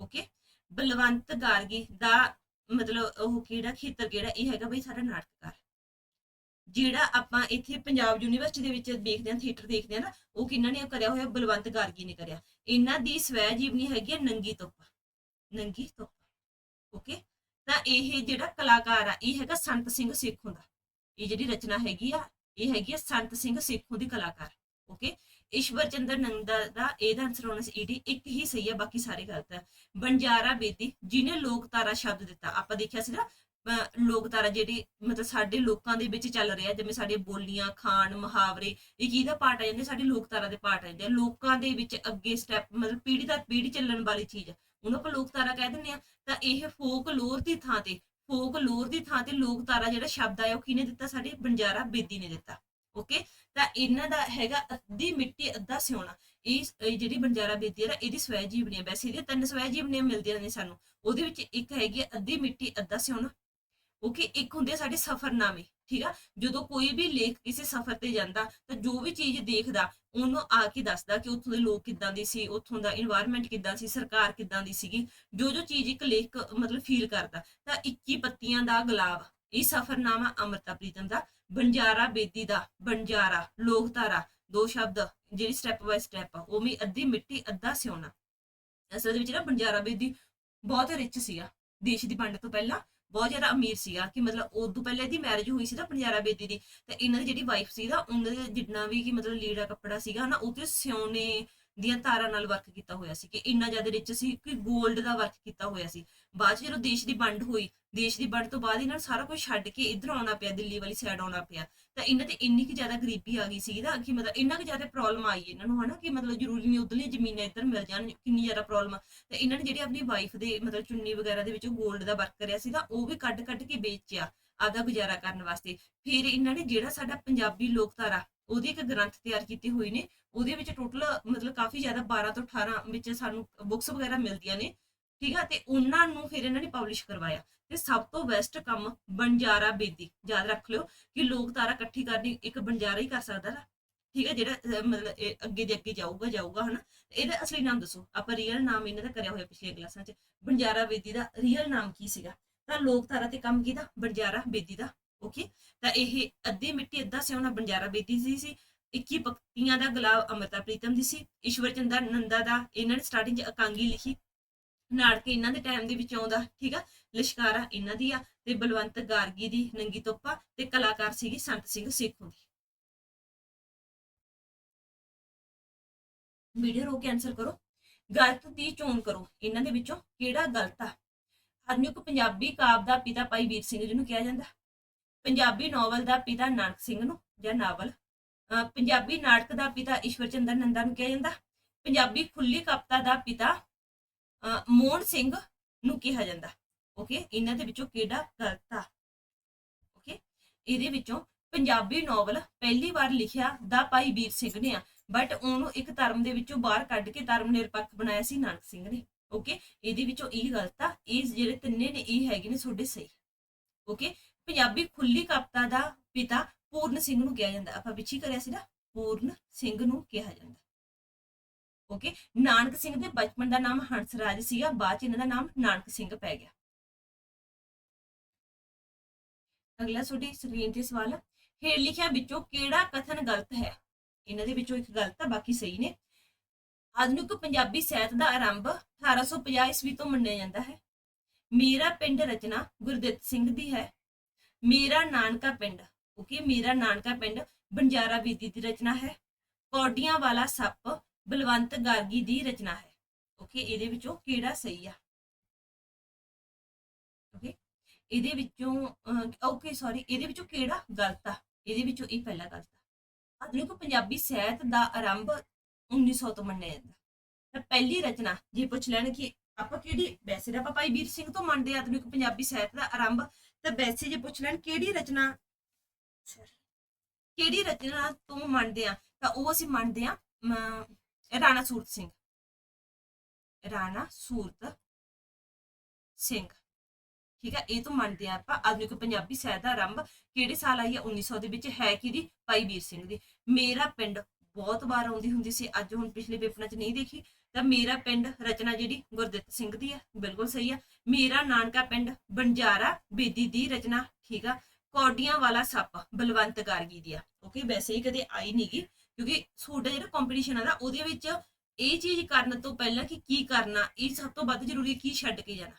ਓਕੇ? ਬਲਵੰਤ ਗਾਰਗੀ ਦਾ ਮਤਲਬ ਉਹ ਕਿਹੜਾ ਖੇਤਰ, ਕਿਹੜਾ? ਇਹ ਹੈਗਾ ਬਈ ਸਾਡਾ ਨਾਟਕਕਾਰ। ਜਿਹੜਾ ਆਪਾਂ ਇੱਥੇ ਪੰਜਾਬ ਯੂਨੀਵਰਸਿਟੀ ਦੇ ਵਿੱਚ ਦੇਖਦੇ ਹਾਂ, ਥੀਏਟਰ ਦੇਖਦੇ ਹਾਂ ਨਾ, ਉਹ ਕਿਹਨਾਂ ਨੇ ਕਰਿਆ ਹੋਇਆ? ਬਲਵੰਤ ਗਾਰਗੀ ਨੇ ਕਰਿਆ। ਇਹਨਾਂ ਦੀ ਸਵੈ ਜੀਵਨੀ ਹੈਗੀ ਹੈ ਨੰਗੀ ਤੋਪਾ। ਨੰਗੀ ਤੋਪਾ। ਓਕੇ? ਤਾਂ ਇਹ ਜਿਹੜਾ ਕਲਾਕਾਰ ਆ, ਇਹ ਹੈਗਾ ਸੰਤ ਸਿੰਘ ਸੇਖੋਂ ਦਾ। ਇਹ ਜਿਹੜੀ ਰਚਨਾ ਹੈਗੀ ਆ, ਇਹ ਹੈਗੀ ਆ ਸੰਤ ਸਿੰਘ ਸੇਖੋਂ ਦੀ ਕਲਾਕਾਰ। ਓਕੇ ਈਸ਼ਵਰ ਚੰਦਰ ਨੰਦਾ ਦਾ ਇਹਦਾ ਆਨਸਰ ਹੋਣਾ ਸੀ ਈਡੀ ਇੱਕ ਹੀ ਸਹੀ ਹੈ ਬਾਕੀ ਸਾਰੇ ਗਲਤ ਹੈ ਬੰਜਾਰਾ ਬੇਦੀ, ਜਿਹਨੇ ਲੋਕਤਾਰਾ ਸ਼ਬਦ ਦਿੱਤਾ। ਆਪਾਂ ਦੇਖਿਆ ਸੀ ਨਾ, ਅਹ ਲੋਕਤਾਰਾ ਜਿਹੜੀ ਮਤਲਬ ਸਾਡੇ ਲੋਕਾਂ ਦੇ ਵਿੱਚ ਚੱਲ ਰਿਹਾ, ਜਿਵੇਂ ਸਾਡੇ ਬੋਲੀਆਂ, ਖਾਣ, ਮੁਹਾਵਰੇ, ਇਹ ਕਿਹਦਾ ਪਾਰਟ ਆ ਜਾਂਦੇ ਸਾਡੇ ਲੋਕਤਾਰਾ ਦੇ ਪਾਰਟ ਆ। ਜਾਂਦੇ ਆ ਲੋਕਾਂ ਦੇ ਵਿੱਚ ਅੱਗੇ ਸਟੈਪ ਮਤਲਬ ਪੀੜ੍ਹੀ ਦਰ ਪੀੜ੍ਹੀ ਚੱਲਣ ਵਾਲੀ ਚੀਜ਼ ਆ। ਉਹਨੂੰ ਆਪਾਂ ਲੋਕਤਾਰਾ ਕਹਿ ਦਿੰਦੇ ਆ, ਤਾਂ ਇਹ ਫੋਕ ਲੋਰ ਦੀ ਥਾਂ ਤੇ, ਫੋਕ ਲੋਰ ਦੀ ਥਾਂ ਤੇ ਲੋਕਤਾਰਾ ਜਿਹੜਾ ਸ਼ਬਦ ਆਇਆ ਉਹ ਕਿਹਨੇ ਦਿੱਤਾ? ਸਾਡੇ ਬੰਜਾਰਾ ਬੇਦੀ ਨੇ ਦਿੱਤਾ ਓਕੇ ਤਾਂ ਇਹਨਾਂ ਦਾ ਹੈਗਾ ਅੱਧੀ ਮਿੱਟੀ, ਅੱਧਾ ਸਿਉਣਾ। ਇਹ ਜਿਹੜੀ ਬੰਜਾਰਾ ਬੇਦੀ ਹੈ ਇਹਦੀ ਸਵੈ ਜੀਵਨੀ ਹੈ ਵੈਸੇ ਇਹਦੇ ਤਿੰਨ ਸਵੈ ਜੀਵਨੀਆਂ ਮਿਲਦੀਆਂ ਨੇ ਸਾਨੂੰ। ਉਹਦੇ ਵਿੱਚ ਇੱਕ ਹੈਗੀ ਹੈ ਅੱਧੀ ਮਿੱਟੀ, ਅੱਧਾ ਸਿਉਣਾ। ਓਕੇ ਇੱਕ ਹੁੰਦੇ ਆ ਸਾਡੇ ਸਫ਼ਰਨਾਮੇ। ਠੀਕ ਆ? ਜਦੋਂ ਕੋਈ ਵੀ ਲੇਖ ਕਿਸੇ ਸਫ਼ਰ ਤੇ ਜਾਂਦਾ, ਤਾਂ ਜੋ ਵੀ ਚੀਜ਼ ਦੇਖਦਾ, ਉਹਨੂੰ ਆ ਕੇ ਦੱਸਦਾ ਕਿ ਉੱਥੋਂ ਦੇ ਲੋਕ ਕਿੱਦਾਂ ਦੇ ਸੀ, ਉੱਥੋਂ ਦਾ এনवायरमेंट ਕਿੱਦਾਂ ਸੀ, ਸਰਕਾਰ ਕਿੱਦਾਂ ਦੀ ਸੀਗੀ, ਜੋ ਜੋ ਚੀਜ਼ ਇੱਕ ਲੇਖ ਮਤਲਬ ਫੀਲ ਕਰਦਾ। ਤਾਂ 21 ਪੱਤੀਆਂ ਦਾ ਗੁਲਾਬ, ਇਹ ਸਫਰ ਸਫ਼ਰਨਾਮਾ ਅਮਰਤਾ ਪ੍ਰੀਤਮ ਦਾ, ਬੰਜਾਰਾ ਬੇਦੀ ਦਾ, ਬੰਜਾਰਾ, ਲੋਕਧਾਰਾ, ਦੋ ਸ਼ਬਦ, ਜਿਹੜੀ ਸਟੈਪ ਬਾਈ ਸਟੈਪ ਆ ਉਹ ਵੀ ਅੱਧੀ ਮਿੱਟੀ, ਅੱਧਾ ਸਿਉਣਾ। ਅਸਲ ਵਿੱਚ ਨਾ ਬੰਜਾਰਾ ਬੇਦੀ ਬਹੁਤ ਰਿਚ ਸੀਗਾ, ਦੇਸ਼ ਦੀ ਵੰਡ ਤੋਂ ਪਹਿਲਾਂ ਬਹੁਤ ਜ਼ਿਆਦਾ ਅਮੀਰ ਸੀਗਾ ਕਿ ਮਤਲਬ ਉਦੋਂ ਪਹਿਲੇ ਦੀ ਮੈਰਿਜ ਹੋਈ ਸੀ ਨਾ ਬੰਜਾਰਾ ਬੇਦੀ ਦੀ, ਤੇ ਇਹਨਾਂ ਦੀ ਜਿਹੜੀ ਵਾਈਫ ਸੀ ਨਾ, ਉਹਨਾਂ ਦੇ ਜਿੰਨਾ ਵੀ ਕਿ ਮਤਲਬ ਲੀੜਾ ਕੱਪੜਾ ਸੀਗਾ ਨਾ, ਉਹ ਤੇ ਸਿਉਨੇ ਦੀਆਂ ਤਾਰਾਂ ਨਾਲ ਵਰਕ ਕੀਤਾ ਹੋਇਆ ਸੀ ਕਿ ਇੰਨਾ ਜ਼ਿਆਦਾ ਰਿਚ ਸੀ ਕਿ 골ਡ ਦਾ ਵਰਕ ਕੀਤਾ ਹੋਇਆ ਸੀ। ਬਾਅਦ ਚ ਜਦੋਂ ਦੇਸ਼ ਦੀ ਵੰਡ ਹੋਈ, ਦੇਸ਼ ਦੀ ਵੰਡ ਤੋਂ ਬਾਅਦ ਇਹਨਾਂ ਨੂੰ ਸਾਰਾ ਕੁਝ ਛੱਡ ਕੇ ਇੱਧਰ ਆਉਣਾ ਪਿਆ, ਦਿੱਲੀ ਵਾਲੀ ਸਾਈਡ ਆਉਣਾ ਪਿਆ। ਤਾਂ ਇਹਨਾਂ ਤੇ ਇੰਨੀ ਕਿ ਜ਼ਿਆਦਾ ਗਰੀਬੀ ਆ ਗਈ ਸੀ ਨਾ ਕਿ ਮਤਲਬ ਇੰਨਾ ਕਿ ਜ਼ਿਆਦਾ ਪ੍ਰੋਬਲਮ ਆਈ ਇਹਨਾਂ ਨੂੰ, ਹਨਾ, ਕਿ ਮਤਲਬ ਜ਼ਰੂਰੀ ਨਹੀਂ ਉਧਰਲੀ ਜ਼ਮੀਨਾਂ ਇੱਧਰ ਮਿਲ ਜਾਣ, ਕਿੰਨੀ ਜ਼ਿਆਦਾ ਪ੍ਰੋਬਲਮ ਤੇ ਇਹਨਾਂ ਨੇ ਜਿਹੜੀ ਆਪਣੀ ਵਾਈਫ ਦੇ ਮਤਲਬ ਚੁੰਨੀ ਵਗੈਰਾ ਦੇ ਵਿੱਚ 골ਡ ਦਾ ਵਰਕ ਕਰਿਆ ਸੀ ਨਾ ਉਹ ਵੀ ਕੱਢ ਕੱਢ ਕੇ ਵੇਚਿਆ ਆਦਾ ਗੁਜ਼ਾਰਾ ਕਰਨ ਵਾਸਤੇ। ਫਿਰ ਇਹਨਾਂ ਨੇ ਜਿਹੜਾ ਸਾਡਾ ਪੰਜਾਬੀ ਲੋਕਧਾਰਾ, ਉਹਦੀ ਇੱਕ ਗ੍ਰੰਥ ਤਿਆਰ ਕੀਤੇ ਹੋਏ ਨੇ, ਉਹਦੇ ਵਿੱਚ ਟੋਟਲ ਮਤਲਬ ਕਾਫੀ ਜ਼ਿਆਦਾ 12 ਤੋਂ 18 ਵਿੱਚ ਸਾਨੂੰ ਬੁੱਕਸ ਵਗੈਰਾ ਮਿਲਦੀਆਂ ਨੇ। ਠੀਕ ਆ? ਤੇ ਉਹਨਾਂ ਨੂੰ ਫਿਰ ਇਹਨਾਂ ਨੇ ਪਬਲਿਸ਼ ਕਰਵਾਇਆ। ਤੇ ਸਭ ਤੋਂ ਬੈਸਟ ਕੰਮ ਬੰਜਾਰਾ ਬੇਦੀ। ਯਾਦ ਰੱਖ ਲਿਓ ਕਿ ਲੋਕ ਤਾਰਾ ਇਕੱਠੀ ਕਰਨੀ ਇੱਕ ਬੰਜਾਰਾ ਹੀ ਕਰ ਸਕਦਾ ਨਾ। ਠੀਕ ਹੈ ਜਿਹੜਾ ਮਤਲਬ ਅੱਗੇ ਦੇ ਅੱਗੇ ਜਾਊਗਾ ਜਾਊਗਾ, ਹਨਾ? ਇਹਦਾ ਅਸਲੀ ਨਾਮ ਦੱਸੋ। ਆਪਾਂ ਰੀਅਲ ਨਾਮ ਇਹਨਾਂ ਦਾ ਕਰਿਆ ਹੋਇਆ ਪਿਛਲੀਆਂ ਕਲਾਸਾਂ 'ਚ। ਬੰਜਾਰਾ ਬੇਦੀ ਦਾ ਰੀਅਲ ਨਾਮ ਕੀ ਸੀਗਾ? ਤਾਂ ਲੋਕ ਤਾਰਾ ਤੇ ਕੰਮ ਕੀਤਾ ਬੰਜਾਰਾ ਬੇਦੀ ਦਾ। ਓਕੇ ਤਾਂ ਇਹ ਅੱਧੀ ਮਿੱਟੀ, ਅੱਧਾ ਸਿਉਣਾ ਬੰਜਾਰਾ ਬੇਦੀ ਦੀ ਸੀ। 21 ਪਕਤੀਆਂ ਦਾ ਗੁਲਾਬ ਅਮਰਤਾ ਪ੍ਰੀਤਮ ਦੀ ਸੀ। ਈਸ਼ਵਰ ਚੰਦਰ ਨੰਦਾ ਦਾ ਇਹਨਾਂ ਨੇ ਸਟਾਰਟਿੰਗ 'ਚ ਅਕਾਂਗੀ ਲਿਖੀ। ਨਾਟਕ ਇਹਨਾਂ ਦੇ ਟਾਈਮ ਦੇ ਵਿੱਚ ਆਉਂਦਾ, ਠੀਕ ਆ? ਲਿਸ਼ਕਾਰਾ ਇਹਨਾਂ ਦੀ ਆ ਤੇ ਬਲਵੰਤ ਗਾਰਗੀ ਦੀ ਨੰਗੀ ਤੋਪਾ ਤੇ ਕਲਾਕਾਰ ਸੀਗੀ, ਸੰਤ ਸਿੰਘ ਸੇਖੋਂ ਦੀ। ਵੀਡੀਓ ਰੋਕ ਕੇ ਆਨਸਰ ਕਰੋ। ਗਲਤ ਦੀ ਚੋਣ ਕਰੋ। ਇਹਨਾਂ ਦੇ ਵਿੱਚੋਂ ਕਿਹੜਾ ਗਲਤ ਆ? ਹਰਨਿਕ ਪੰਜਾਬੀ ਕਾਵ ਦਾ ਪਿਤਾ ਭਾਈ ਵੀਰ ਸਿੰਘ ਜੀ ਨੂੰ ਕਿਹਾ ਜਾਂਦਾ। ਪੰਜਾਬੀ ਨੋਵਲ ਦਾ ਪਿਤਾ ਨਾਨਕ ਸਿੰਘ ਨੂੰ, ਜਾਂ ਨਾਵਲ। ਅਹ ਪੰਜਾਬੀ ਨਾਟਕ ਦਾ ਪਿਤਾ ਈਸ਼ਵਰ ਚੰਦਰ ਨੰਦਾ ਨੂੰ ਕਿਹਾ ਜਾਂਦਾ। ਪੰਜਾਬੀ ਖੁੱਲੀ ਕਵਿਤਾ ਦਾ ਪਿਤਾ ਮੋਹਨ ਸਿੰਘ ਨੂੰ ਕਿਹਾ ਜਾਂਦਾ। ਓਕੇ ਇਹਨਾਂ ਦੇ ਵਿੱਚੋਂ ਕਿਹੜਾ ਗਲਤ ਆ? ਓਕੇ ਇਹਦੇ ਵਿੱਚੋਂ ਪੰਜਾਬੀ ਨੋਵਲ ਪਹਿਲੀ ਵਾਰ ਲਿਖਿਆ ਦਾ ਭਾਈ ਵੀਰ ਸਿੰਘ ਨੇ ਆ। ਬਟ ਉਹਨੂੰ ਇੱਕ ਧਰਮ ਦੇ ਵਿੱਚੋਂ ਬਾਹਰ ਕੱਢ ਕੇ ਧਰਮ ਨਿਰਪੱਖ ਬਣਾਇਆ ਸੀ ਨਾਨਕ ਸਿੰਘ ਨੇ। ਓਕੇ ਇਹਦੇ ਵਿੱਚੋਂ ਇਹ ਗਲਤ ਆ। ਇਹ ਜਿਹੜੇ ਤਿੰਨੇ ਨੇ, ਇਹ ਹੈਗੇ ਨੇ ਤੁਹਾਡੇ ਸਹੀ। ਓਕੇ ਪੰਜਾਬੀ ਖੁੱਲੀ ਕਵਿਤਾ ਦਾ ਪਿਤਾ ਪੂਰਨ ਸਿੰਘ ਨੂੰ ਕਿਹਾ ਜਾਂਦਾ। ਆਪਾਂ ਪਿੱਛੇ ਕਰਿਆ ਸੀ ਨਾ? ਪੂਰਨ ਸਿੰਘ ਨੂੰ ਕਿਹਾ ਜਾਂਦਾ। ਓਕੇ ਨਾਨਕ ਸਿੰਘ ਦੇ ਬਚਪਨ ਦਾ ਨਾਮ ਹੰਸਰਾਜ ਸੀਗਾ, ਬਾਅਦ ਚ ਇਹਨਾਂ ਦਾ ਨਾਮ ਨਾਨਕ ਸਿੰਘ ਪੈ ਗਿਆ। ਅਗਲਾ ਤੁਹਾਡੀ ਸਕਰੀਨ ਤੇ ਸਵਾਲ ਹੈ ਹੇਠ ਲਿਖਿਆ ਵਿੱਚੋਂ ਕਿਹੜਾ ਕਥਨ ਗਲਤ ਹੈ? ਇਹਨਾਂ ਦੇ ਵਿੱਚੋਂ ਇੱਕ ਗਲਤ ਹੈ ਬਾਕੀ ਸਹੀ ਨੇ। ਆਧੁਨਿਕ ਪੰਜਾਬੀ ਸਾਹਿਤ ਦਾ ਆਰੰਭ 1850 ਈਸਵੀ ਤੋਂ ਮੰਨਿਆ ਜਾਂਦਾ ਹੈ। ਮੇਰਾ ਪਿੰਡ ਰਚਨਾ ਗੁਰਦਿੱਤ ਸਿੰਘ ਦੀ ਹੈ। ਮੇਰਾ ਨਾਨਕਾ ਪਿੰਡ, ਓਕੇ, ਮੇਰਾ ਨਾਨਕਾ ਪਿੰਡ ਬੰਜਾਰਾ ਬੀਦੀ ਦੀ ਰਚਨਾ ਹੈ। ਕੌਡੀਆਂ ਵਾਲਾ ਸੱਪ ਬਲਵੰਤ ਗਾਰਗੀ ਦੀ ਰਚਨਾ ਹੈ। ਓਕੇ ਇਹਦੇ ਵਿੱਚੋਂ ਕਿਹੜਾ ਸਹੀ ਆ? ਓਕੇ ਇਹਦੇ ਵਿੱਚੋਂ ਓਕੇ ਸੌਰੀ ਇਹਦੇ ਵਿੱਚੋਂ ਕਿਹੜਾ ਗਲਤ ਆ? ਇਹਦੇ ਵਿੱਚੋਂ ਇਹ ਪਹਿਲਾ ਗਲਤ ਆ। ਆਧੁਨਿਕ ਪੰਜਾਬੀ ਸਾਹਿਤ ਦਾ ਆਰੰਭ 1900 ਤੋਂ ਮੰਨਿਆ ਜਾਂਦਾ। ਤਾਂ ਪਹਿਲੀ ਰਚਨਾ, ਜੇ ਪੁੱਛ ਲੈਣ ਕਿ ਆਪਾਂ ਕਿਹੜੀ, ਵੈਸੇ ਤਾਂ ਆਪਾਂ ਭਾਈ ਵੀਰ ਸਿੰਘ ਤੋਂ ਮੰਨਦੇ ਆ ਆਧੁਨਿਕ ਪੰਜਾਬੀ ਸਾਹਿਤ ਦਾ ਆਰੰਭ, ਤਾਂ ਵੈਸੇ ਜੇ ਪੁੱਛ ਲੈਣ ਕਿਹੜੀ ਰਚਨਾ ਕਿਹੜੀ ਰਚਨਾ ਤੋਂ ਮੰਨਦੇ ਆ, ਤਾਂ ਉਹ ਅਸੀਂ ਮੰਨਦੇ ਆ ਰਾਣਾ ਸੂਰਤ ਸਿੰਘ ਰਾਣਾ ਸੂਰਤ ਸਿੰਘ ਠੀਕ ਹੈ, ਇਹ ਤੋਂ ਮੰਨਦੇ ਆ ਆਪਾਂ ਆਧੁਨਿਕ ਪੰਜਾਬੀ ਸਾਹਿਤ ਦਾ ਆਰੰਭ ਕਿਹੜੇ ਸਾਲ ਆਈ ਹੈ? 1900 ਦੇ ਵਿੱਚ ਹੈ ਕਿਹਦੀ? ਭਾਈ ਵੀਰ ਸਿੰਘ ਦੀ। ਮੇਰਾ ਪਿੰਡ ਬਹੁਤ ਵਾਰ ਆਉਂਦੀ ਹੁੰਦੀ ਸੀ, ਅੱਜ ਹੁਣ ਪਿਛਲੇ ਪੇਪਰਾਂ 'ਚ ਨਹੀਂ ਦੇਖੀ। ਤਾਂ ਮੇਰਾ ਪਿੰਡ ਰਚਨਾ ਜਿਹੜੀ ਗੁਰਦਿੱਤ ਸਿੰਘ ਦੀ ਹੈ, ਬਿਲਕੁਲ ਸਹੀ ਆ ਮੇਰਾ ਨਾਨਕਾ ਪਿੰਡ ਬੰਜਾਰਾ ਬੇਦੀ ਦੀ ਰਚਨਾ, ਠੀਕ ਆ। ਕੌਡੀਆਂ ਵਾਲਾ ਸੱਪ ਬਲਵੰਤ ਗਾਰਗੀ ਦੀ ਆ। ਓਕੇ, ਵੈਸੇ ਹੀ ਕਦੇ ਆਈ ਨਹੀਂਗੀ ਕਿਉਂਕਿ ਤੁਹਾਡਾ ਜਿਹੜਾ ਕੰਪੀਟੀਸ਼ਨ ਆ ਨਾ, ਉਹਦੇ ਵਿੱਚ ਇਹ ਚੀਜ਼ ਕਰਨ ਤੋਂ ਪਹਿਲਾਂ ਕਿ ਕੀ ਕਰਨਾ, ਇਹ ਸਭ ਤੋਂ ਵੱਧ ਜ਼ਰੂਰੀ ਕੀ ਛੱਡ ਕੇ ਜਾਣਾ।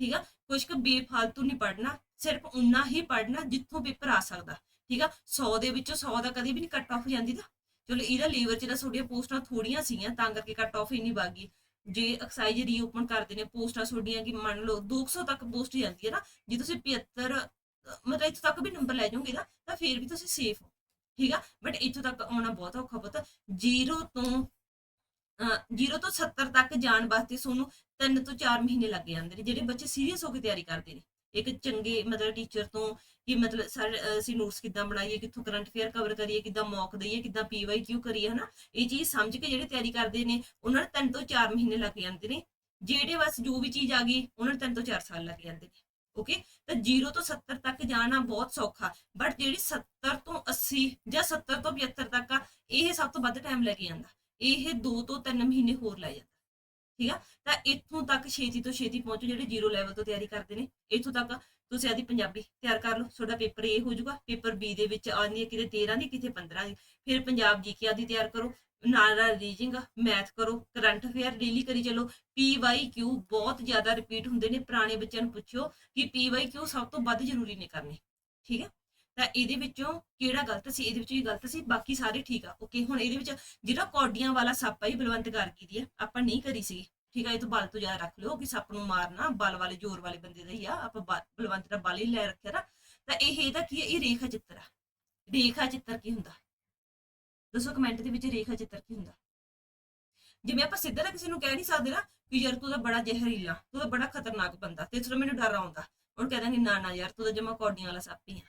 ਠੀਕ ਆ? ਕੁਝ ਕੁ ਬੇਫਾਲਤੂ ਨਹੀਂ ਪੜਨਾ ਸਿਰਫ ਉਨਾ ਹੀ ਪੜਨਾ ਜਿੱਥੋਂ ਪੇਪਰ ਆ ਸਕਦਾ। ਠੀਕ ਆ? 100 ਦੇ ਵਿੱਚੋਂ 100 ਦਾ ਕਦੇ ਵੀ ਨਹੀਂ ਕੱਟ ਆਫ ਜਾਂਦੀ ਤਾਂ ਚਲੋ, ਇਹਦਾ ਲੇਵਰ ਚ ਤਾਂ ਤੁਹਾਡੀਆਂ ਪੋਸਟਾਂ ਥੋੜੀਆਂ ਸੀਗੀਆਂ, ਤਾਂ ਕਰਕੇ ਕੱਟ ਆਫ ਇੰਨੀ ਬਾਗੀ ਜੇ ਐਕਸਾਈਜ਼ ਰੀਓਪਨ ਕਰਦੇ ਨੇ ਪੋਸਟਾਂ ਤੁਹਾਡੀਆਂ ਕਿ ਮੰਨ ਲਓ 200 ਤੱਕ ਪੋਸਟ ਜਾਂਦੀ ਹੈ ਨਾ, ਜੇ ਤੁਸੀਂ 75 ਮਤਲਬ ਇੱਥੋਂ ਤੱਕ ਵੀ ਨੰਬਰ ਲੈ ਜਾਓਗੇ ਨਾ, ਤਾਂ ਫਿਰ ਵੀ ਤੁਸੀਂ ਸੇਫ ਹੋ। ਠੀਕ ਆ? ਬਟ ਇੱਥੋਂ ਤੱਕ ਆਉਣਾ ਬਹੁਤ ਔਖਾ ਪੁੱਤ। ਜ਼ੀਰੋ ਤੋਂ ਜ਼ੀਰੋ ਤੋਂ 70 ਤੱਕ ਜਾਣ ਵਾਸਤੇ ਤੁਹਾਨੂੰ 3 ਤੋਂ 4 ਮਹੀਨੇ ਲੱਗ ਜਾਂਦੇ ਨੇ, ਜਿਹੜੇ ਬੱਚੇ ਸੀਰੀਅਸ ਹੋ ਕੇ ਤਿਆਰੀ ਕਰਦੇ ਨੇ। ਇੱਕ ਚੰਗੇ ਮਤਲਬ ਟੀਚਰ ਤੋਂ ਕਿ ਮਤਲਬ ਸਰ, ਅਸੀਂ ਨੋਟਸ ਕਿੱਦਾਂ ਬਣਾਈਏ, ਕਿੱਥੋਂ ਕਰੰਟ ਅਫੇਅਰ ਕਵਰ ਕਰੀਏ, ਕਿੱਦਾਂ ਮੌਕ ਦਈਏ, ਕਿੱਦਾਂ ਪੀਵਾਈ ਕਿਊ ਕਰੀਏ, ਹਨਾ? ਇਹ ਚੀਜ਼ ਸਮਝ ਕੇ ਜਿਹੜੇ ਤਿਆਰੀ ਕਰਦੇ ਨੇ, ਉਹਨਾਂ ਨੂੰ 3 ਤੋਂ 4 ਮਹੀਨੇ ਲੱਗ ਜਾਂਦੇ ਨੇ। ਜਿਹੜੇ ਬਸ ਜੋ ਵੀ ਚੀਜ਼ ਆ ਗਈ, ਉਹਨਾਂ ਨੂੰ 3 ਤੋਂ 4 ਸਾਲ ਲੱਗ ਜਾਂਦੇ ਨੇ। ਓਕੇ ਤਾਂ 0 ਤੋਂ 70 ਤੱਕ ਜਾਣਾ ਬਹੁਤ ਸੌਖਾ। ਬਟ ਜਿਹੜੀ 70 ਤੋਂ 80 ਜਾਂ 70 ਤੋਂ 75 ਤੱਕ ਆ, ਇਹ ਸਭ ਤੋਂ ਵੱਧ ਟਾਈਮ ਲੈ ਕੇ ਜਾਂਦਾ। ਇਹ 2 ਤੋਂ 3 ਮਹੀਨੇ ਹੋਰ ਲੈ ਜਾਂਦਾ। ਠੀਕ ਆ? ਤਾਂ ਇੱਥੋਂ ਤੱਕ ਛੇਤੀ ਤੋਂ ਛੇਤੀ ਪਹੁੰਚੋ, ਜਿਹੜੇ ਜ਼ੀਰੋ ਲੈਵਲ ਤੋਂ ਤਿਆਰੀ ਕਰਦੇ ਨੇ। ਇੱਥੋਂ ਤੱਕ ਤੁਸੀਂ ਆਦੀ ਪੰਜਾਬੀ ਤਿਆਰ ਕਰ ਲਓ। ਤੁਹਾਡਾ ਪੇਪਰ ਇਹ ਹੋ ਜਾਊਗਾ। ਪੇਪਰ ਬੀ ਦੇ ਵਿੱਚ ਆਉਂਦੀ ਹੈ, ਕਿਤੇ 13 ਦੀ, ਕਿਤੇ 15 ਦੀ। ਫਿਰ ਪੰਜਾਬ ਜੀਕੇ ਆਦੀ ਤਿਆਰ ਕਰੋ। ਨਾਲ ਨਾਲ ਰੀਜਿੰਗ ਮੈਥ ਕਰੋ ਕਰੰਟ ਅਫੇਅਰ ਡੇਲੀ ਕਰੀ ਚਲੋ। ਪੀ ਵਾਈ ਕਿਊ ਬਹੁਤ ਜ਼ਿਆਦਾ ਰਿਪੀਟ ਹੁੰਦੇ ਨੇ, ਪੁਰਾਣੇ ਬੱਚਿਆਂ ਨੂੰ ਪੁੱਛਿਓ ਕਿ ਪੀ ਵਾਈ ਕਿਊ ਸਭ ਤੋਂ ਵੱਧ ਜ਼ਰੂਰੀ ਨੇ ਕਰਨੇ, ਠੀਕ ਹੈ? ਤਾਂ ਇਹਦੇ ਵਿੱਚੋਂ ਕਿਹੜਾ ਗਲਤ ਸੀ? ਇਹਦੇ ਵਿੱਚੋਂ ਹੀ ਗਲਤ ਸੀ, ਬਾਕੀ ਸਾਰੇ ਠੀਕ ਆ ਓਕੇ ਹੁਣ ਇਹਦੇ ਵਿੱਚ ਜਿਹੜਾ ਕੌਡੀਆਂ ਵਾਲਾ ਸੱਪ ਆ ਹੀ ਬਲਵੰਤ ਗਾਰਗੀ ਦੀ ਆ, ਆਪਾਂ ਨਹੀਂ ਕਰੀ ਸੀ। ਠੀਕ ਆ, ਇਹ ਤੋਂ ਬਲ ਤੋਂ ਜ਼ਿਆਦਾ ਰੱਖ ਲਿਓ ਕਿ ਸੱਪ ਨੂੰ ਮਾਰਨਾ, ਬਲ ਵਾਲੇ, ਜ਼ੋਰ ਵਾਲੇ ਬੰਦੇ ਦਾ ਹੀ ਆ, ਆਪਾਂ ਬਲ- ਬਲਵੰਤ ਦਾ ਬਲ ਹੀ ਲੈ ਰੱਖਿਆ ਨਾ। ਤਾਂ ਇਹ, ਇਹਦਾ ਕੀ ਹੈ ਇਹ ਰੇਖਾ ਚਿੱਤਰ ਆ। ਰੇਖਾ ਚਿੱਤਰ ਕੀ ਹੁੰਦਾ? ਦੱਸੋ ਕਮੈਂਟ ਦੇ ਵਿੱਚ ਰੇਖਾ ਚਿੱਤਰ ਕੀ ਹੁੰਦਾ? ਜਿਵੇਂ ਆਪਾਂ ਸਿੱਧਾ ਤਾਂ ਕਿਸੇ ਨੂੰ ਕਹਿ ਨਹੀਂ ਸਕਦੇ ਨਾ ਕਿ ਯਾਰ ਤੂੰ ਤਾਂ ਬੜਾ ਜ਼ਹਿਰੀਲਾ, ਤੂੰ ਤਾਂ ਬੜਾ ਖਤਰਨਾਕ ਬੰਦਾ, ਤੇ ਚਲੋ ਮੈਨੂੰ ਡਰ ਆਉਂਦਾ। ਉਹ ਕਹਿ ਦਾਂਗੇ ਨਾ ਨਾ ਯਾਰ ਤੂੰ ਤਾਂ ਜਮਾ ਕੌਡੀਆਂ ਵਾਲਾ ਸੱਪ ਹੀ ਆ,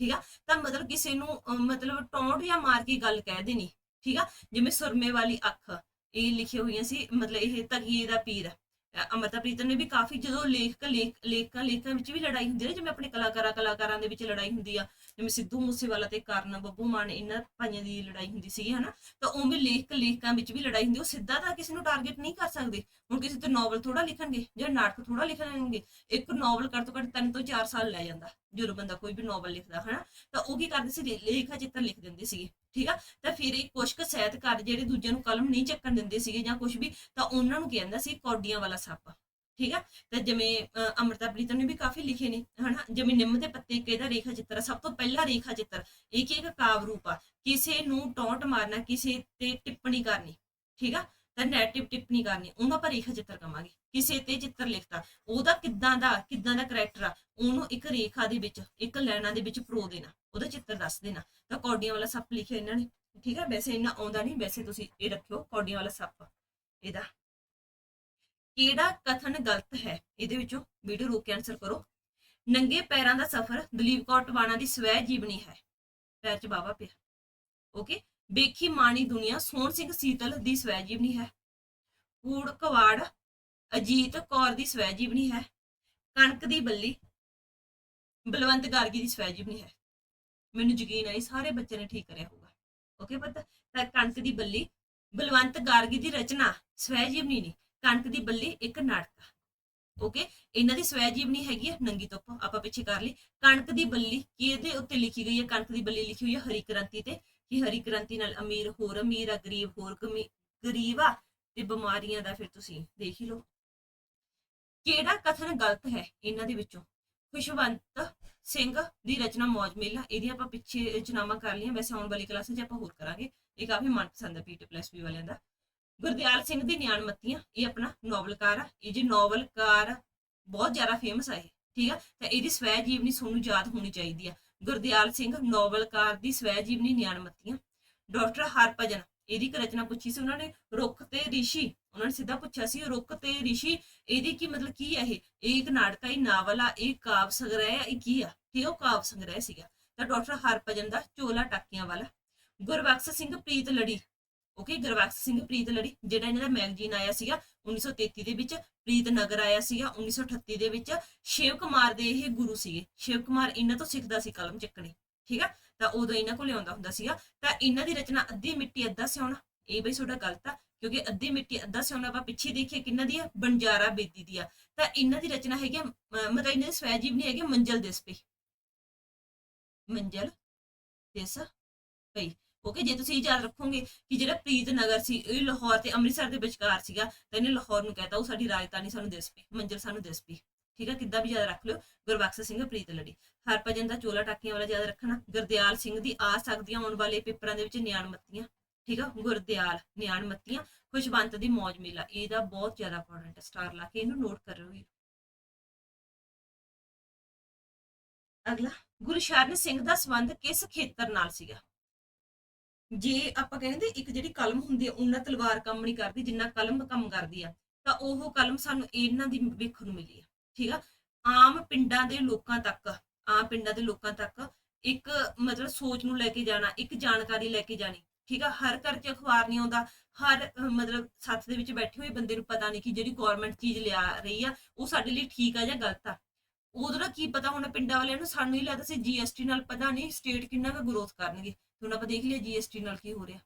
ਠੀਕ ਆ? ਤਾਂ ਮਤਲਬ ਕਿਸੇ ਨੂੰ ਮਤਲਬ ਟੌਂਟ ਜਾਂ ਮਾਰ ਕੇ ਗੱਲ ਕਹਿ ਦੇਣੀ, ਠੀਕ ਆ? ਜਿਵੇਂ ਸੁਰਮੇ ਵਾਲੀ ਅੱਖ, ਇਹ ਲਿਖੀਆਂ ਹੋਈਆਂ ਸੀ, ਮਤਲਬ ਇਹ ਤਕੀਏ ਦਾ ਪੀਰ ਅਮਰਤਾ ਪ੍ਰੀਤਮ ਨੇ ਵੀ ਕਾਫੀ ਜਦੋਂ ਲੇਖਕ ਲੇਖ ਲੇਖਕਾਂ ਲੇਖਕਾਂ ਵਿੱਚ ਵੀ ਲੜਾਈ ਹੁੰਦੀ ਹੈ ਨਾ, ਜਿਵੇਂ ਆਪਣੇ ਕਲਾਕਾਰਾਂ ਕਲਾਕਾਰਾਂ ਦੇ ਵਿੱਚ ਲੜਾਈ ਹੁੰਦੀ ਆ ਜਿਵੇਂ ਸਿੱਧੂ ਮੂਸੇਵਾਲਾ ਤੇ ਕਰਨ ਬੱਬੂ ਮਾਨ ਇਹਨਾਂ ਭਾਈਆਂ ਦੀ ਲੜਾਈ ਹੁੰਦੀ ਸੀ ਹਨਾ ਤਾਂ ਉਵੇਂ ਲੇਖਕ ਲੇਖਕਾਂ ਵਿੱਚ ਵੀ ਲੜਾਈ ਹੁੰਦੀ ਉਹ ਸਿੱਧਾ ਤਾਂ ਕਿਸੇ ਨੂੰ ਟਾਰਗੇਟ ਨਹੀਂ ਕਰ ਸਕਦੇ। ਹੁਣ ਕਿਸੇ ਤੇ ਨੋਵਲ ਥੋੜਾ ਲਿਖਣਗੇ ਜਾਂ ਨਾਟਕ ਥੋੜਾ ਲਿਖਣਗੇ ਇੱਕ ਨੋਵਲ ਘੱਟ ਤੋਂ ਘੱਟ ਤਿੰਨ ਤੋਂ ਚਾਰ ਸਾਲ ਲੈ ਜਾਂਦਾ। ਜਦੋਂ ਬੰਦਾ ਕੋਈ ਵੀ ਨੋਵਲ ਲਿਖਦਾ ਹਨਾ ਤਾਂ ਉਹ ਕੀ ਕਰਦੇ ਸੀ ਲੇ- ਲੇਖਾ ਚਿੱਤਰ ਲਿਖ ਦਿੰਦੇ ਸੀਗੇ ਠੀਕ ਆ? ਤਾਂ ਫਿਰ ਇਹ ਕੁਛ ਕੁ ਸਾਹਿਤਕਾਰ ਜਿਹੜੇ ਦੂਜਿਆਂ ਨੂੰ ਕਲਮ ਨਹੀਂ ਚੱਕਣ ਦਿੰਦੇ ਸੀਗੇ ਜਾਂ ਕੁਝ ਵੀ ਤਾਂ ਉਹਨਾਂ ਨੂੰ ਕਹਿੰਦਾ ਸੀ ਕੌਡੀਆਂ ਵਾਲਾ ਸੱਪ ਠੀਕ ਆ? ਤੇ ਜਿਵੇਂ ਅ, ਅੰਮ੍ਰਿਤਾ ਪ੍ਰੀਤਮ ਨੇ ਵੀ ਕਾਫੀ ਲਿਖੇ ਨੇ ਹਨਾ? ਜਿਵੇਂ ਨਿੰਮ ਦੇ ਪੱਤੇ ਇੱਕ ਰੇਖਾ ਚਿੱਤਰ ਸਭ ਤੋਂ ਪਹਿਲਾ ਰੇਖਾ ਚਿੱਤਰ ਇਹ ਕੀ ਇੱਕ ਕਾਵ ਰੂਪ ਆ। ਕਿਸੇ ਨੂੰ ਟੌਂਟ ਮਾਰਨਾ ਕਿਸੇ ਤੇ ਟਿੱਪਣੀ ਕਰਨੀ ਠੀਕ ਆ? ਤਾਂ ਨੈਗੇਟਿਵ ਟਿੱਪਣੀ ਕਰਨੀ ਉਹਨੂੰ ਆਪਾਂ ਰੇਖਾ ਚਿੱਤਰ ਕਵਾਂਗੇ। ਕਿਸੇ ਤੇ ਚਿੱਤਰ ਲਿਖਤਾ ਉਹਦਾ ਕਿੱਦਾਂ ਦਾ ਕਿੱਦਾਂ ਦਾ ਕਰੈਕਟਰ ਆ, ਉਹਨੂੰ ਇੱਕ ਰੇਖਾ ਦੇ ਵਿੱਚ, ਇੱਕ ਲਾਈਨਾਂ ਦੇ ਵਿੱਚ ਪਰੋ ਦੇਣਾ, ਉਹਦਾ ਚਿੱਤਰ ਦੱਸ ਦੇਣਾ। ਤਾਂ ਕੌਡੀਆਂ ਵਾਲਾ ਸੱਪ ਲਿਖਿਆ ਇਹਨਾਂ ਨੇ, ਠੀਕ ਹੈ ਵੈਸੇ ਇੰਨਾ ਆਉਂਦਾ ਨਹੀਂ, ਵੈਸੇ ਤੁਸੀਂ ਇਹ ਰੱਖਿਓ, ਕੌਡੀਆਂ ਵਾਲਾ ਸੱਪ ਇਹਦਾ। ਕਿਹੜਾ ਕਥਨ ਗਲਤ ਹੈ? ਇਹਦੇ ਵਿੱਚੋਂ ਵੀਡੀਓ ਰੋਕ ਕੇ ਆਨਸਰ ਕਰੋ। ਨੰਗੇ ਪੈਰਾਂ ਦਾ ਸਫ਼ਰ, ਦਲੀਪ ਕੌਰ ਟਵਾਣਾ ਦੀ ਸਵੈ ਜੀਵਨੀ ਹੈ। ਪੈਰ 'ਚ ਬਾਵਾ ਪਿਆ। ਓਕੇ ਬੇਖੀ ਮਾਣੀ ਦੁਨੀਆ, ਸੋਹਣ ਸਿੰਘ ਸੀਤਲ ਦੀ ਸਵੈ ਜੀਵਨੀ ਹੈ। ਕੂੜ ਕਵਾੜ ਅਜੀਤ ਕੌਰ ਦੀ ਸਵੈ ਜੀਵਨੀ ਹੈ, ਕਣਕ ਦੀ ਬੱਲੀ, ਬਲਵੰਤ ਗਾਰਗੀ ਦੀ ਸਵੈ ਜੀਵਨੀ ਹੈ। ਮੈਨੂੰ ਯਕੀਨ ਹੈ ਸਾਰੇ ਬੱਚੇ ਨੇ ਠੀਕ ਕਰਿਆ ਹੋਊਗਾ। ਓਕੇ ਪਤਾ, ਤਾਂ ਕਣਕ ਦੀ ਬੱਲੀ, ਬਲਵੰਤ ਗਾਰਗੀ ਦੀ ਰਚਨਾ, ਸਵੈ ਜੀਵਨੀ ਨਹੀਂ, ਕਣਕ ਦੀ ਬੱਲੀ ਇੱਕ ਨਾਟਕ ਓਕੇ ਇਹਨਾਂ ਦੀ ਸਵੈ ਜੀਵਨੀ ਹੈਗੀ ਹੈ ਨੰਗੀ ਧੁੱਪ ਆਪਾਂ ਪਿੱਛੇ ਕਰ ਲਈ। ਕਣਕ ਦੀ ਬੱਲੀ ਕੀ ਇਹਦੇ ਉੱਤੇ ਲਿਖੀ ਗਈ ਹੈ? ਕਣਕ ਦੀ ਬੱਲੀ ਲਿਖੀ ਹੋਈ ਹੈ ਹਰੀ ਕ੍ਰਾਂਤੀ ਤੇ, ਕਿ ਹਰੀ ਕ੍ਰਾਂਤੀ ਨਾਲ ਅਮੀਰ ਹੋਰ ਅਮੀਰ ਆ, ਗਰੀਬ ਹੋਰ ਗਰੀਬ ਆ, ਤੇ ਬਿਮਾਰੀਆਂ ਦਾ ਫਿਰ ਤੁਸੀਂ ਦੇਖ ਹੀ ਲਓ। ਕਿਹੜਾ ਕਥਨ ਗਲਤ ਹੈ ਇਹਨਾਂ ਦੇ ਵਿੱਚੋਂ? ਖੁਸ਼ਵੰਤ ਸਿੰਘ ਦੀ ਰਚਨਾ ਮੌਜ ਮੇਲਾ, ਇਹਦੀ ਆਪਾਂ ਪਿੱਛੇ ਰਚਨਾਵਾਂ ਕਰ ਲਈਆਂ, ਵੈਸੇ ਆਉਣ ਵਾਲੀ ਕਲਾਸ 'ਚ ਆਪਾਂ ਹੋਰ ਕਰਾਂਗੇ। ਇਹ ਕਾਫੀ ਮਨਪਸੰਦ ਹੈ ਪੀਟੀ ਪਲੱਸ ਵੀ ਵਾਲਿਆਂ ਦਾ। ਗੁਰਦਿਆਲ ਸਿੰਘ ਦੀ ਨਿਆਣਮੱਤੀਆਂ, ਇਹ ਆਪਣਾ ਨੋਵਲਕਾਰ ਆ। ਇਹ ਜੀ ਨੋਵਲਕਾਰ ਬਹੁਤ ਜ਼ਿਆਦਾ ਫੇਮਸ ਆ ਇਹ, ਠੀਕ ਆ? ਤਾਂ ਇਹਦੀ ਸਵੈ ਜੀਵਨੀ ਤੁਹਾਨੂੰ ਯਾਦ ਹੋਣੀ ਚਾਹੀਦੀ ਆ। ਗੁਰਦਿਆਲ ਸਿੰਘ ਨੋਵਲਕਾਰ ਦੀ ਸਵੈ ਜੀਵਨੀ ਨਿਆਣਮੱਤੀਆਂ। ਡਾਕਟਰ ਹਰਭਜਨ, ਇਹਦੀ ਰਚਨਾ ਪੁੱਛੀ ਸੀ ਉਹਨਾਂ ਨੇ, ਰੁੱਖ ਤੇ ਰਿਸ਼ੀ ਉਹਨਾਂ ਨੇ ਸਿੱਧਾ ਪੁੱਛਿਆ ਸੀ, ਰੁੱਖ ਤੇ ਰਿਸ਼ੀ, ਇਹਦੀ ਕੀ ਮਤਲਬ ਕੀ ਹੈ ਇਹ? ਇਹ ਇੱਕ ਨਾਟਕ ਨਾਵਲ ਆ, ਇਹ ਕਾਵ ਸੰਗ੍ਰਹਿ ਆ, ਇਹ ਕੀ ਆ? ਠੀਕ ਉਹ ਕਾਵ ਸੰਗ੍ਰਹਿ ਸੀਗਾ, ਤਾਂ ਡਾਕਟਰ ਹਰਭਜਨ ਦਾ ਚੋਲਾ ਟਾਕੀਆਂ ਵਾਲਾ। ਗੁਰਬਖਸ਼ ਸਿੰਘ ਪ੍ਰੀਤ ਲੜੀ ਓਕੇ ਗੁਰਬਖਸ਼ ਸਿੰਘ ਪ੍ਰੀਤ ਲੜੀ, ਜਿਹੜਾ ਇਹਨਾਂ ਦਾ ਮੈਗਜ਼ੀਨ ਆਇਆ ਸੀਗਾ 1933 ਦੇ ਵਿੱਚ, ਪ੍ਰੀਤ ਨਗਰ ਆਇਆ ਸੀਗਾ 1938 ਦੇ ਵਿੱਚ, ਸ਼ਿਵ ਕੁਮਾਰ ਦੇ ਇਹ ਗੁਰੂ ਸੀਗੇ। ਸ਼ਿਵ ਕੁਮਾਰ ਇਹਨਾਂ ਤੋਂ ਸਿੱਖਦਾ ਸੀ ਕਲਮ ਚੱਕਣੀ, ਠੀਕ ਆ? ਤਾਂ ਉਦੋਂ ਇਹਨਾਂ ਕੋਲ ਆਉਂਦਾ ਹੁੰਦਾ ਸੀਗਾ, ਤਾਂ ਇਹਨਾਂ ਦੀ ਰਚਨਾ ਅੱਧੀ ਮਿੱਟੀ, ਅੱਧਾ ਸਿਉਣਾ, ਇਹ ਬਈ ਤੁਹਾਡਾ ਗਲਤ ਆ ਕਿਉਂਕਿ ਅੱਧੀ ਮਿੱਟੀ ਅੱਧਾ ਸਿਉਣਾ ਆਪਾਂ ਪਿੱਛੇ ਦੇਖੀਏ ਕਿੰਨਾ ਦੀ ਆ ਬੰਜਾਰਾ ਬੇਦੀ ਦੀ ਆ ਤਾਂ ਇਹਨਾਂ ਦੀ ਰਚਨਾ ਹੈਗੀ ਆ, ਮਤਲਬ ਇਹਨਾਂ ਦੀ ਸਵੈ ਜੀਵਨੀ ਹੈਗੀ ਆ ਮੰਜ਼ਲ ਦਿਸ ਪਈ। ਮੰਜ਼ਲ ਦਿਸ ਪਈ। ਓਕੇ ਜੇ ਤੁਸੀਂ ਯਾਦ ਰੱਖੋਗੇ ਕਿ ਜਿਹੜਾ ਪ੍ਰੀਤ ਨਗਰ ਸੀ ਇਹ ਲਾਹੌਰ ਤੇ ਅੰਮ੍ਰਿਤਸਰ ਦੇ ਵਿਚਕਾਰ ਸੀਗਾ ਤਾਂ ਇਹਨੇ ਲਾਹੌਰ ਨੂੰ ਕਹਿਤਾ ਉਹ ਸਾਡੀ ਰਾਜਧਾਨੀ ਸਾਨੂੰ ਦਿਸ ਪਈ ਮੰਜ਼ਲ ਸਾਨੂੰ ਦਿਸ ਪਈ। ਠੀਕ ਆ ਕਿੱਦਾਂ ਵੀ ਯਾਦ ਰੱਖ ਲਿਓ ਗੁਰਬਖਸ਼ ਸਿੰਘ ਪ੍ਰੀਤ ਲੜੀ। ਹਰਭਜਨ ਦਾ ਚੋਲਾ ਟਾਕੀਆਂ ਵਾਲਾ ਯਾਦ ਰੱਖਣਾ ਗੁਰਦਿਆਲ ਸਿੰਘ ਦੀ ਆ ਸਕਦੀਆਂ ਆਉਣ ਵਾਲੇ ਪੇਪਰਾਂ ਦੇ ਵਿੱਚ ਨਿਆਣਮੱਤੀਆਂ ਠੀਕ ਆ, ਗੁਰਦਿਆਲ, ਨਿਆਣ ਨਿਆਣਮੱਤੀਆਂ ਖੁਸ਼ਵੰਤ ਦੀ ਮੌਜ ਮੇਲਾ, ਇਹਦਾ ਬਹੁਤ ਜ਼ਿਆਦਾ ਇੰਪੋਰਟੈਂਟ ਸਟਾਰ ਲਾ ਕੇ ਇਹਨੂੰ ਨੋਟ ਕਰੋ ਅਗਲਾ ਗੁਰਸ਼ਰਨ ਸਿੰਘ ਦਾ ਸੰਬੰਧ ਕਿਸ ਖੇਤਰ ਨਾਲ ਸੀਗਾ? ਜੇ ਆਪਾਂ ਕਹਿੰਦੇ ਇੱਕ ਜਿਹੜੀ ਕਲਮ ਹੁੰਦੀ ਹੈ ਉਹਨਾਂ ਤਲਵਾਰ ਕੰਮ ਨਹੀਂ ਕਰਦੀ, ਜਿੰਨਾ ਕਲਮ ਕੰਮ ਕਰਦੀ ਆ, ਤਾਂ ਉਹ ਕਲਮ ਸਾਨੂੰ ਇਹਨਾਂ ਦੀ ਵੇਖਣ ਨੂੰ ਮਿਲੀ ਆ, ਠੀਕ ਆ? ਆਮ ਪਿੰਡਾਂ ਦੇ ਲੋਕਾਂ ਤੱਕ, ਆਮ ਪਿੰਡਾਂ ਦੇ ਲੋਕਾਂ ਤੱਕ ਇੱਕ ਮਤਲਬ ਸੋਚ ਨੂੰ ਲੈ ਕੇ ਜਾਣਾ, ਇੱਕ ਜਾਣਕਾਰੀ ਲੈ ਕੇ ਜਾਣੀ ਠੀਕ ਆ, ਹਰ ਘਰ 'ਚ ਅਖਬਾਰ ਨਹੀਂ ਆਉਂਦਾ, ਹਰ ਮਤਲਬ ਸੱਥ ਦੇ ਵਿੱਚ ਬੈਠੇ ਹੋਏ ਬੰਦੇ ਨੂੰ ਪਤਾ ਨਹੀਂ ਕਿ ਜਿਹੜੀ ਗਵਰਨਮੈਂਟ ਚੀਜ਼ ਲਿਆ ਰਹੀ ਆ, ਉਹ ਸਾਡੇ ਲਈ ਠੀਕ ਆ ਜਾਂ ਗਲਤ ਆ। ਉਦੋਂ ਦਾ ਕੀ ਪਤਾ ਹੋਣਾ ਪਿੰਡਾਂ ਵਾਲਿਆਂ ਨੂੰ ਸਾਨੂੰ ਹੀ ਲੱਗਦਾ ਸੀ ਜੀਐਸਟੀ ਨਾਲ ਪਤਾ ਨਹੀਂ ਸਟੇਟ ਕਿੰਨਾ ਕੁ ਗਰੋਥ ਕਰਨਗੇ। ਹੁਣ ਆਪਾਂ ਦੇਖ ਲਿਆ ਜੀਐਸਟੀ ਨਾਲ ਕੀ ਹੋ ਰਿਹਾ।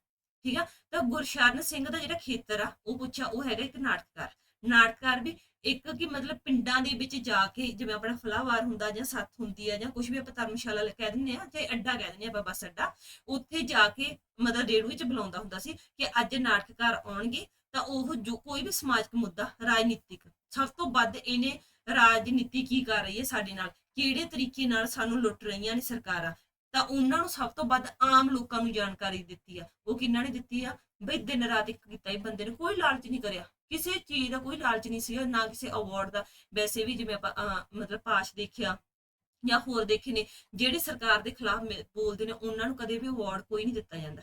ਠੀਕ ਆ? ਤਾਂ ਗੁਰਸ਼ਰਨ ਸਿੰਘ ਦਾ ਜਿਹੜਾ ਖੇਤਰ ਆ, ਉਹ ਪੁੱਛਿਆ, ਉਹ ਹੈਗਾ ਇੱਕ ਨਾਟਕਕਾਰ। ਨਾਟਕਕਾਰ ਵੀ ਇੱਕ ਕਿ ਮਤਲਬ ਪਿੰਡਾਂ ਦੇ ਵਿੱਚ ਜਾ ਕੇ ਜਿਵੇਂ ਆਪਣਾ ਫਲਾਵਾਰ ਹੁੰਦਾ ਜਾਂ ਸੱਥ ਹੁੰਦੀ ਹੈ ਜਾਂ ਕੁਝ ਵੀ ਆਪਾਂ ਧਰਮਸ਼ਾਲਾ ਕਹਿ ਦਿੰਦੇ ਆ ਚਾਹੇ ਅੱਡਾ ਕਹਿ ਦਿੰਦੇ ਆ ਆਪਾਂ ਬੱਸ ਅੱਡਾ ਉੱਥੇ ਜਾ ਕੇ ਮਤਲਬ ਰੇਡੂ ਵਿੱਚ ਬੁਲਾਉਂਦਾ ਹੁੰਦਾ ਸੀ ਕਿ ਅੱਜ ਨਾਟਕਕਾਰ ਆਉਣਗੇ, ਤਾਂ ਉਹ ਜੋ ਕੋਈ ਵੀ ਸਮਾਜਿਕ ਮੁੱਦਾ, ਰਾਜਨੀਤਿਕ, ਸਭ ਤੋਂ ਵੱਧ ਇਹਨੇ ਰਾਜਨੀਤੀ ਕੀ ਕਰ ਰਹੀ ਹੈ ਸਾਡੇ ਨਾਲ, ਕਿਹੜੇ ਤਰੀਕੇ ਨਾਲ ਸਾਨੂੰ ਲੁੱਟ ਰਹੀਆਂ ਨੇ ਸਰਕਾਰਾਂ ਤਾਂ ਉਹਨਾਂ ਨੂੰ ਸਭ ਤੋਂ ਵੱਧ ਆਮ ਲੋਕਾਂ ਨੂੰ ਜਾਣਕਾਰੀ ਦਿੱਤੀ ਆ। ਉਹ ਕਿੰਨਾ ਨੇ ਦਿੱਤੀ ਆ? ਬਈ ਦਿਨ ਰਾਤ ਇੱਕ ਕੀਤਾ ਹੀ ਬੰਦੇ ਨੇ, ਕੋਈ ਲਾਲਚ ਨਹੀਂ ਕਰਿਆ। ਕਿਸੇ ਚੀਜ਼ ਦਾ ਕੋਈ ਲਾਲਚ ਨਹੀਂ ਸੀਗਾ, ਨਾ ਕਿਸੇ ਅਵਾਰਡ ਦਾ। ਵੈਸੇ ਵੀ ਜਿਵੇਂ ਆਪਾਂ ਮਤਲਬ ਪਾਸ਼ ਦੇਖਿਆ ਜਾਂ ਹੋਰ ਦੇਖੇ ਨੇ, ਜਿਹੜੇ ਸਰਕਾਰ ਦੇ ਖਿਲਾਫ ਬੋਲਦੇ ਨੇ, ਉਹਨਾਂ ਨੂੰ ਕਦੇ ਵੀ ਅਵਾਰਡ ਕੋਈ ਨਹੀਂ ਦਿੱਤਾ ਜਾਂਦਾ।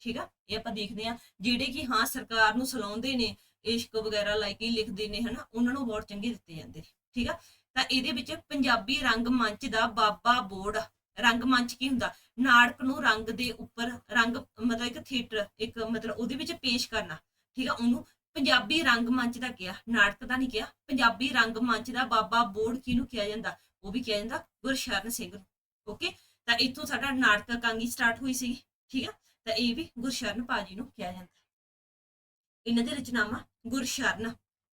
ਠੀਕ ਆ? ਇਹ ਆਪਾਂ ਦੇਖਦੇ ਆ, ਜਿਹੜੇ ਕਿ ਹਾਂ ਸਰਕਾਰ ਨੂੰ ਸਲਾਉਂਦੇ ਨੇ, ਇਸ਼ਕ ਵਗੈਰਾ ਲਾਈਕ ਹੀ ਲਿਖਦੇ ਨੇ, ਹਨਾ, ਉਹਨਾਂ ਨੂੰ ਅਵਾਰਡ ਚੰਗੇ ਦਿੱਤੇ ਜਾਂਦੇ ਨੇ। ਠੀਕ ਆ? ਤਾਂ ਇਹਦੇ ਵਿੱਚ ਪੰਜਾਬੀ ਰੰਗ ਮੰਚ ਦਾ ਬਾਬਾ ਬੋਰਡ ਰੰਗ ਮੰਚ ਕੀ ਹੁੰਦਾ? ਨਾਟਕ ਨੂੰ ਰੰਗ ਦੇ ਉੱਪਰ, ਰੰਗ ਮਤਲਬ ਇੱਕ ਥੀਏਟਰ ਇੱਕ ਮਤਲਬ ਉਹਦੇ ਵਿੱਚ ਪੇਸ਼ ਕਰਨਾ। ਠੀਕ ਆ, ਉਹਨੂੰ ਪੰਜਾਬੀ ਰੰਗ ਮੰਚ ਦਾ ਕਿਹਾ ਨਾਟਕ ਦਾ ਨਹੀਂ ਕਿਹਾ, ਪੰਜਾਬੀ ਰੰਗ ਮੰਚ ਦਾ ਬਾਬਾ ਬੋਰਡ ਕਿਹਨੂੰ ਕਿਹਾ ਜਾਂਦਾ? ਉਹ ਵੀ ਕਿਹਾ ਜਾਂਦਾ ਗੁਰਸ਼ਰਨ ਸਿੰਘ ਨੂੰ। ਓਕੇ ਤਾਂ ਇੱਥੋਂ ਸਾਡਾ ਨਾਟਕ ਕਾਂਗੀ ਸਟਾਰਟ ਹੋਈ ਸੀ ਠੀਕ ਆ? ਤਾਂ ਇਹ ਵੀ ਗੁਰਸ਼ਰਨ ਪਾਜੀ ਨੂੰ ਕਿਹਾ ਜਾਂਦਾ। ਇਹਨਾਂ ਦੇ ਰਚਨਾਵਾਂ ਗੁਰਸ਼ਰਨ।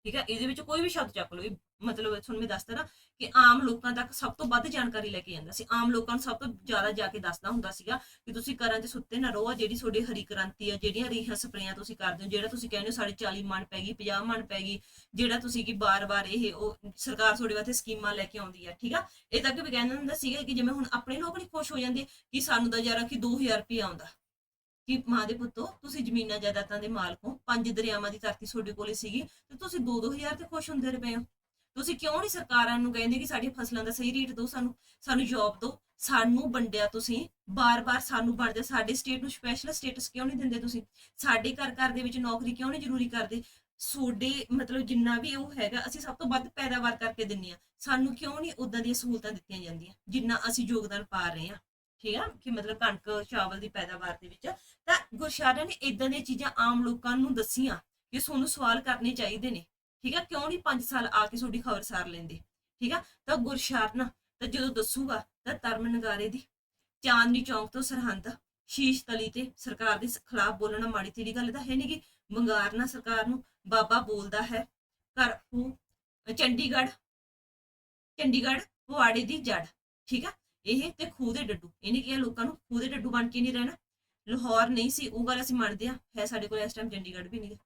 ਠੀਕ ਆ? ਇਹਦੇ ਵਿੱਚ ਕੋਈ ਵੀ ਸ਼ਬਦ ਚੱਕ ਲਓ, ਇਹ ਮਤਲਬ ਤੁਹਾਨੂੰ ਮੈਂ ਦੱਸਦਾ ਨਾ ਕਿ ਆਮ ਲੋਕਾਂ ਤੱਕ ਸਭ ਤੋਂ ਵੱਧ ਜਾਣਕਾਰੀ ਲੈ ਕੇ ਜਾਂਦਾ ਸੀ। ਆਮ ਲੋਕਾਂ ਨੂੰ ਸਭ ਤੋਂ ਜ਼ਿਆਦਾ ਜਾ ਕੇ ਦੱਸਦਾ ਹੁੰਦਾ ਸੀਗਾ ਕਿ ਤੁਸੀਂ ਘਰਾਂ 'ਚ ਸੁੱਤੇ ਨਾ ਰਹੋ ਜਿਹੜੀ ਤੁਹਾਡੀ ਹਰੀ ਕ੍ਰਾਂਤੀ ਆ, ਜਿਹੜੀਆਂ ਰੀਹਾਂ ਸਪਰੇਆਂ ਤੁਸੀਂ ਕਰਦੇ ਹੋ, ਜਿਹੜਾ ਤੁਸੀਂ ਕਹਿੰਦੇ ਹੋ ਸਾਡੇ 40 ਮਣ ਪੈ ਗਈ 50 ਮਣ ਪੈ ਗਈ, ਜਿਹੜਾ ਤੁਸੀਂ ਕਿ ਬਾਰ-ਬਾਰ ਇਹ ਉਹ ਸਰਕਾਰ ਤੁਹਾਡੇ ਵਾਸਤੇ ਸਕੀਮਾਂ ਲੈ ਕੇ ਆਉਂਦੀ ਆ, ਠੀਕ ਆ? ਇਹ ਤੱਕ ਵੀ ਕਹਿੰਦਾ ਹੁੰਦਾ ਸੀਗਾ ਕਿ ਜਿਵੇਂ ਹੁਣ ਆਪਣੇ ਲੋਕ ਨਹੀਂ ਖੁਸ਼ ਹੋ ਜਾਂਦੇ ਕਿ ਸਾਨੂੰ ਤਾਂ ਜਰਾ ਕਿ 2000 ਰੁਪਏ ਆਉਂਦਾ। ਕਿ ਮਾਂ ਦੇ ਪੁੱਤੋ, ਤੁਸੀਂ ਜ਼ਮੀਨਾਂ ਜਾਇਦਾਦਾਂ ਦੇ ਮਾਲਕ ਹੋ, ਪੰਜ ਦਰਿਆਵਾਂ ਦੀ ਧਰਤੀ ਤੁਹਾਡੇ ਕੋਲੇ ਸੀਗੀ, ਤੇ ਤੁਸੀਂ 2-2000 ਤੇ ਖੁਸ਼ ਹੁੰਦੇ ਰਹੇ ਹੋ। ਤੁਸੀਂ ਕਿਉਂ ਨਹੀਂ ਸਰਕਾਰਾਂ ਨੂੰ ਕਹਿੰਦੇ ਕਿ ਸਾਡੀ ਫਸਲਾਂ ਦਾ ਸਹੀ ਰੇਟ ਦਿਓ, ਸਾਨੂੰ ਸਾਨੂੰ ਜੌਬ ਦਿਓ? ਸਾਨੂੰ ਵੰਡਿਆ ਤੁਸੀਂ, ਬਾਰ-ਬਾਰ ਸਾਨੂੰ ਵੰਡਦੇ, ਸਾਡੇ ਸਟੇਟ ਨੂੰ ਸਪੈਸ਼ਲ ਸਟੇਟਸ ਕਿਉਂ ਨਹੀਂ ਦਿੰਦੇ ਤੁਸੀਂ? ਸਾਡੇ ਘਰ ਘਰ ਦੇ ਵਿੱਚ ਨੌਕਰੀ ਕਿਉਂ ਨਹੀਂ ਜ਼ਰੂਰੀ ਕਰਦੇ? ਸੋਡੇ ਮਤਲਬ ਜਿੰਨਾ ਵੀ ਉਹ ਹੈਗਾ, ਅਸੀਂ ਸਭ ਤੋਂ ਵੱਧ ਪੈਦਾਵਾਰ ਕਰਕੇ ਦਿੰਨੇ ਆ ਸਾਨੂੰ ਕਿਉਂ ਨਹੀਂ ਉਦਾਂ ਦੀਆਂ ਸਹੂਲਤਾਂ ਦਿੱਤੀਆਂ ਜਾਂਦੀਆਂ, ਜਿੰਨਾ ਅਸੀਂ ਯੋਗਦਾਨ ਪਾ ਰਹੇ ਆ ਠੀਕ ਆ? ਕਿ ਮਤਲਬ ਕਣਕ, ਚਾਵਲ ਦੀ ਪੈਦਾਵਾਰ ਦੇ ਵਿੱਚ। ਤਾਂ ਗੁਰਸ਼ਾਰਾ ਨੇ ਇਦਾਂ ਦੀਆਂ ਚੀਜ਼ਾਂ ਆਮ ਲੋਕਾਂ ਨੂੰ ਦੱਸੀਆਂ ਕਿ ਤੁਹਾਨੂੰ ਸਵਾਲ ਕਰਨੇ ਚਾਹੀਦੇ ਨੇ। ਠੀਕ ਆ? ਕਿਉਂ ਨਹੀਂ 5 ਸਾਲ ਆ ਕੇ ਤੁਹਾਡੀ ਖਬਰ ਸਾਰ ਲੈਂਦੇ? ਠੀਕ ਆ? ਤਾਂ ਗੁਰਸ਼ਾਰਨ ਤਾਂ ਜਦੋਂ ਦੱਸੂਗਾ, ਤਾਂ ਤਰਮ ਨਗਾਰੇ ਦੀ ਚਾਂਦਨੀ ਚੌਂਕ ਤੋਂ ਸਰਹੰਦ ਸ਼ੀਸ਼ ਤਲੀ ਤੇ ਸਰਕਾਰ ਦੇ ਖਿਲਾਫ ਬੋਲਣਾ ਮਾੜੀ ਤੇਰੀ ਗੱਲ ਤਾਂ ਹੈ ਨਹੀਂ ਕਿ ਮੰਗਾਰਨਾ ਸਰਕਾਰ ਨੂੰ ਬਾਬਾ ਬੋਲਦਾ ਹੈ ਕਰ ਉਹ ਚੰਡੀਗੜ੍ਹ ਚੰਡੀਗੜ੍ਹ ਪੁਆੜੇ ਦੀ ਜੜ, ਠੀਕ ਆ? ਇਹ ਤੇ ਖੂਹ ਦੇ ਡੱਡੂ ਇਹਨੇ ਕਿਹਾ ਲੋਕਾਂ ਨੂੰ ਖੂਹ ਦੇ ਡੱਡੂ ਬਣ ਕੇ ਨਹੀਂ ਰਹਿਣਾ। ਲਾਹੌਰ ਨਹੀਂ ਸੀ, ਉਹ ਗੱਲ ਅਸੀਂ ਮੰਨਦੇ ਆ ਹੈ ਸਾਡੇ ਕੋਲ ਇਸ ਟਾਈਮ ਚੰਡੀਗੜ੍ਹ ਵੀ ਨਹੀਂ